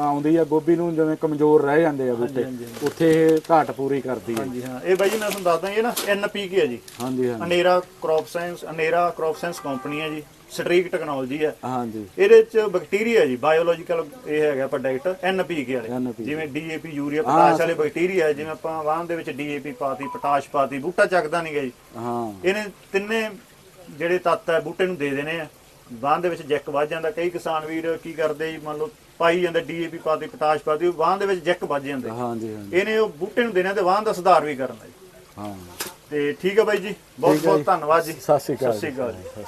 S1: ਆਉਂਦੀ ਆ ਗੋਭੀ ਨੂੰ ਜਿਵੇਂ ਕਮਜ਼ੋਰ ਰਹਿ ਜਾਂਦੇ ਆ ਬੂਟੇ ਉੱਥੇ ਇਹ ਘਾਟ ਪੂਰੀ ਕਰਦੀ ਆ।
S2: ਹਾਂਜੀ ਹਾਂ। ਇਹ ਬਾਈ ਜੀ ਮੈਂ ਤੁਹਾਨੂੰ ਦੱਸਦਾ ਇਹ ਨਾ ਐਨਪੀਕੇ ਹੈ ਜੀ।
S1: ਹਾਂਜੀ ਹਾਂਜੀ।
S2: Anera crop science Anera crop science company ਹੈ ਜੀ। ਸਟ੍ਰੀਕ ਟੈਕਨੋਲੋਜੀ ਹੈ
S1: ਹਾਂਜੀ।
S2: ਇਹਦੇ ਚ ਬੈਕਟੀਰੀਆ ਜੀ ਬਾਇਓਲੋਜੀਕਲ ਇਹ ਹੈਗਾ ਪ੍ਰੋਡਕਟ ਐਨਪੀਕੇ ਵਾਲੇ।
S1: NPK
S2: ਜਿਵੇਂ ਡੀਏਪੀ ਯੂਰੀਆ ਪੋਟਾਸ਼ ਵਾਲੇ ਬੈਕਟੀਰੀਆ ਜਿਵੇਂ ਆਪਾਂ ਵਾਹਨ ਦੇ ਵਿੱਚ ਡੀਏਪੀ ਪਾਤੀ ਪੋਟਾਸ਼ ਪਾਤੀ ਬੂਟਾ ਚੱਕਦਾ ਨਹੀਂ ਗਾ ਜੀ।
S1: ਹਾਂ।
S2: ਇਹਨੇ ਤਿੰਨੇ ਜਿਹੜੇ ਤੱਤ ਹੈ ਬੂਟੇ ਨੂੰ ਦੇ ਦੇਣੇ ਆ। ਵਾਹਨ ਦੇ ਵਿੱਚ ਜੈਕ ਵੱਜ ਜਾਂਦਾ। ਕਈ ਕਿਸਾਨ ਵੀਰ ਕੀ ਕਰਦੇ ਜੀ ਮੰਨ ਲਓ ਪਾਈ ਜਾਂਦੇ ਡੀਏਪੀ ਪਾਤੀ ਪੋਟਾਸ਼ ਪਾਤੀ ਵਾਹਨ ਦੇ ਵਿੱਚ ਜੈਕ ਵੱਜ ਜਾਂਦੇ।
S1: ਹਾਂਜੀ ਹਾਂਜੀ।
S2: ਇਹਨੇ ਉਹ ਬੂਟੇ ਨੂੰ ਦੇਣਾ ਤੇ ਵਾਹਨ ਦਾ ਸੁਧਾਰ ਵੀ ਕਰਨਾ ਜੀ।
S1: ਹਾਂ।
S2: ਤੇ ਠੀਕ ਹੈ ਬਾਈ ਜੀ ਬਹੁਤ ਬਹੁਤ ਧੰਨਵਾਦ ਜੀ।
S1: ਸਤਿ ਸ਼੍ਰੀ ਅਕਾਲ
S2: ਸਤਿ ਸ਼੍ਰੀ ਅਕਾਲ ਜੀ।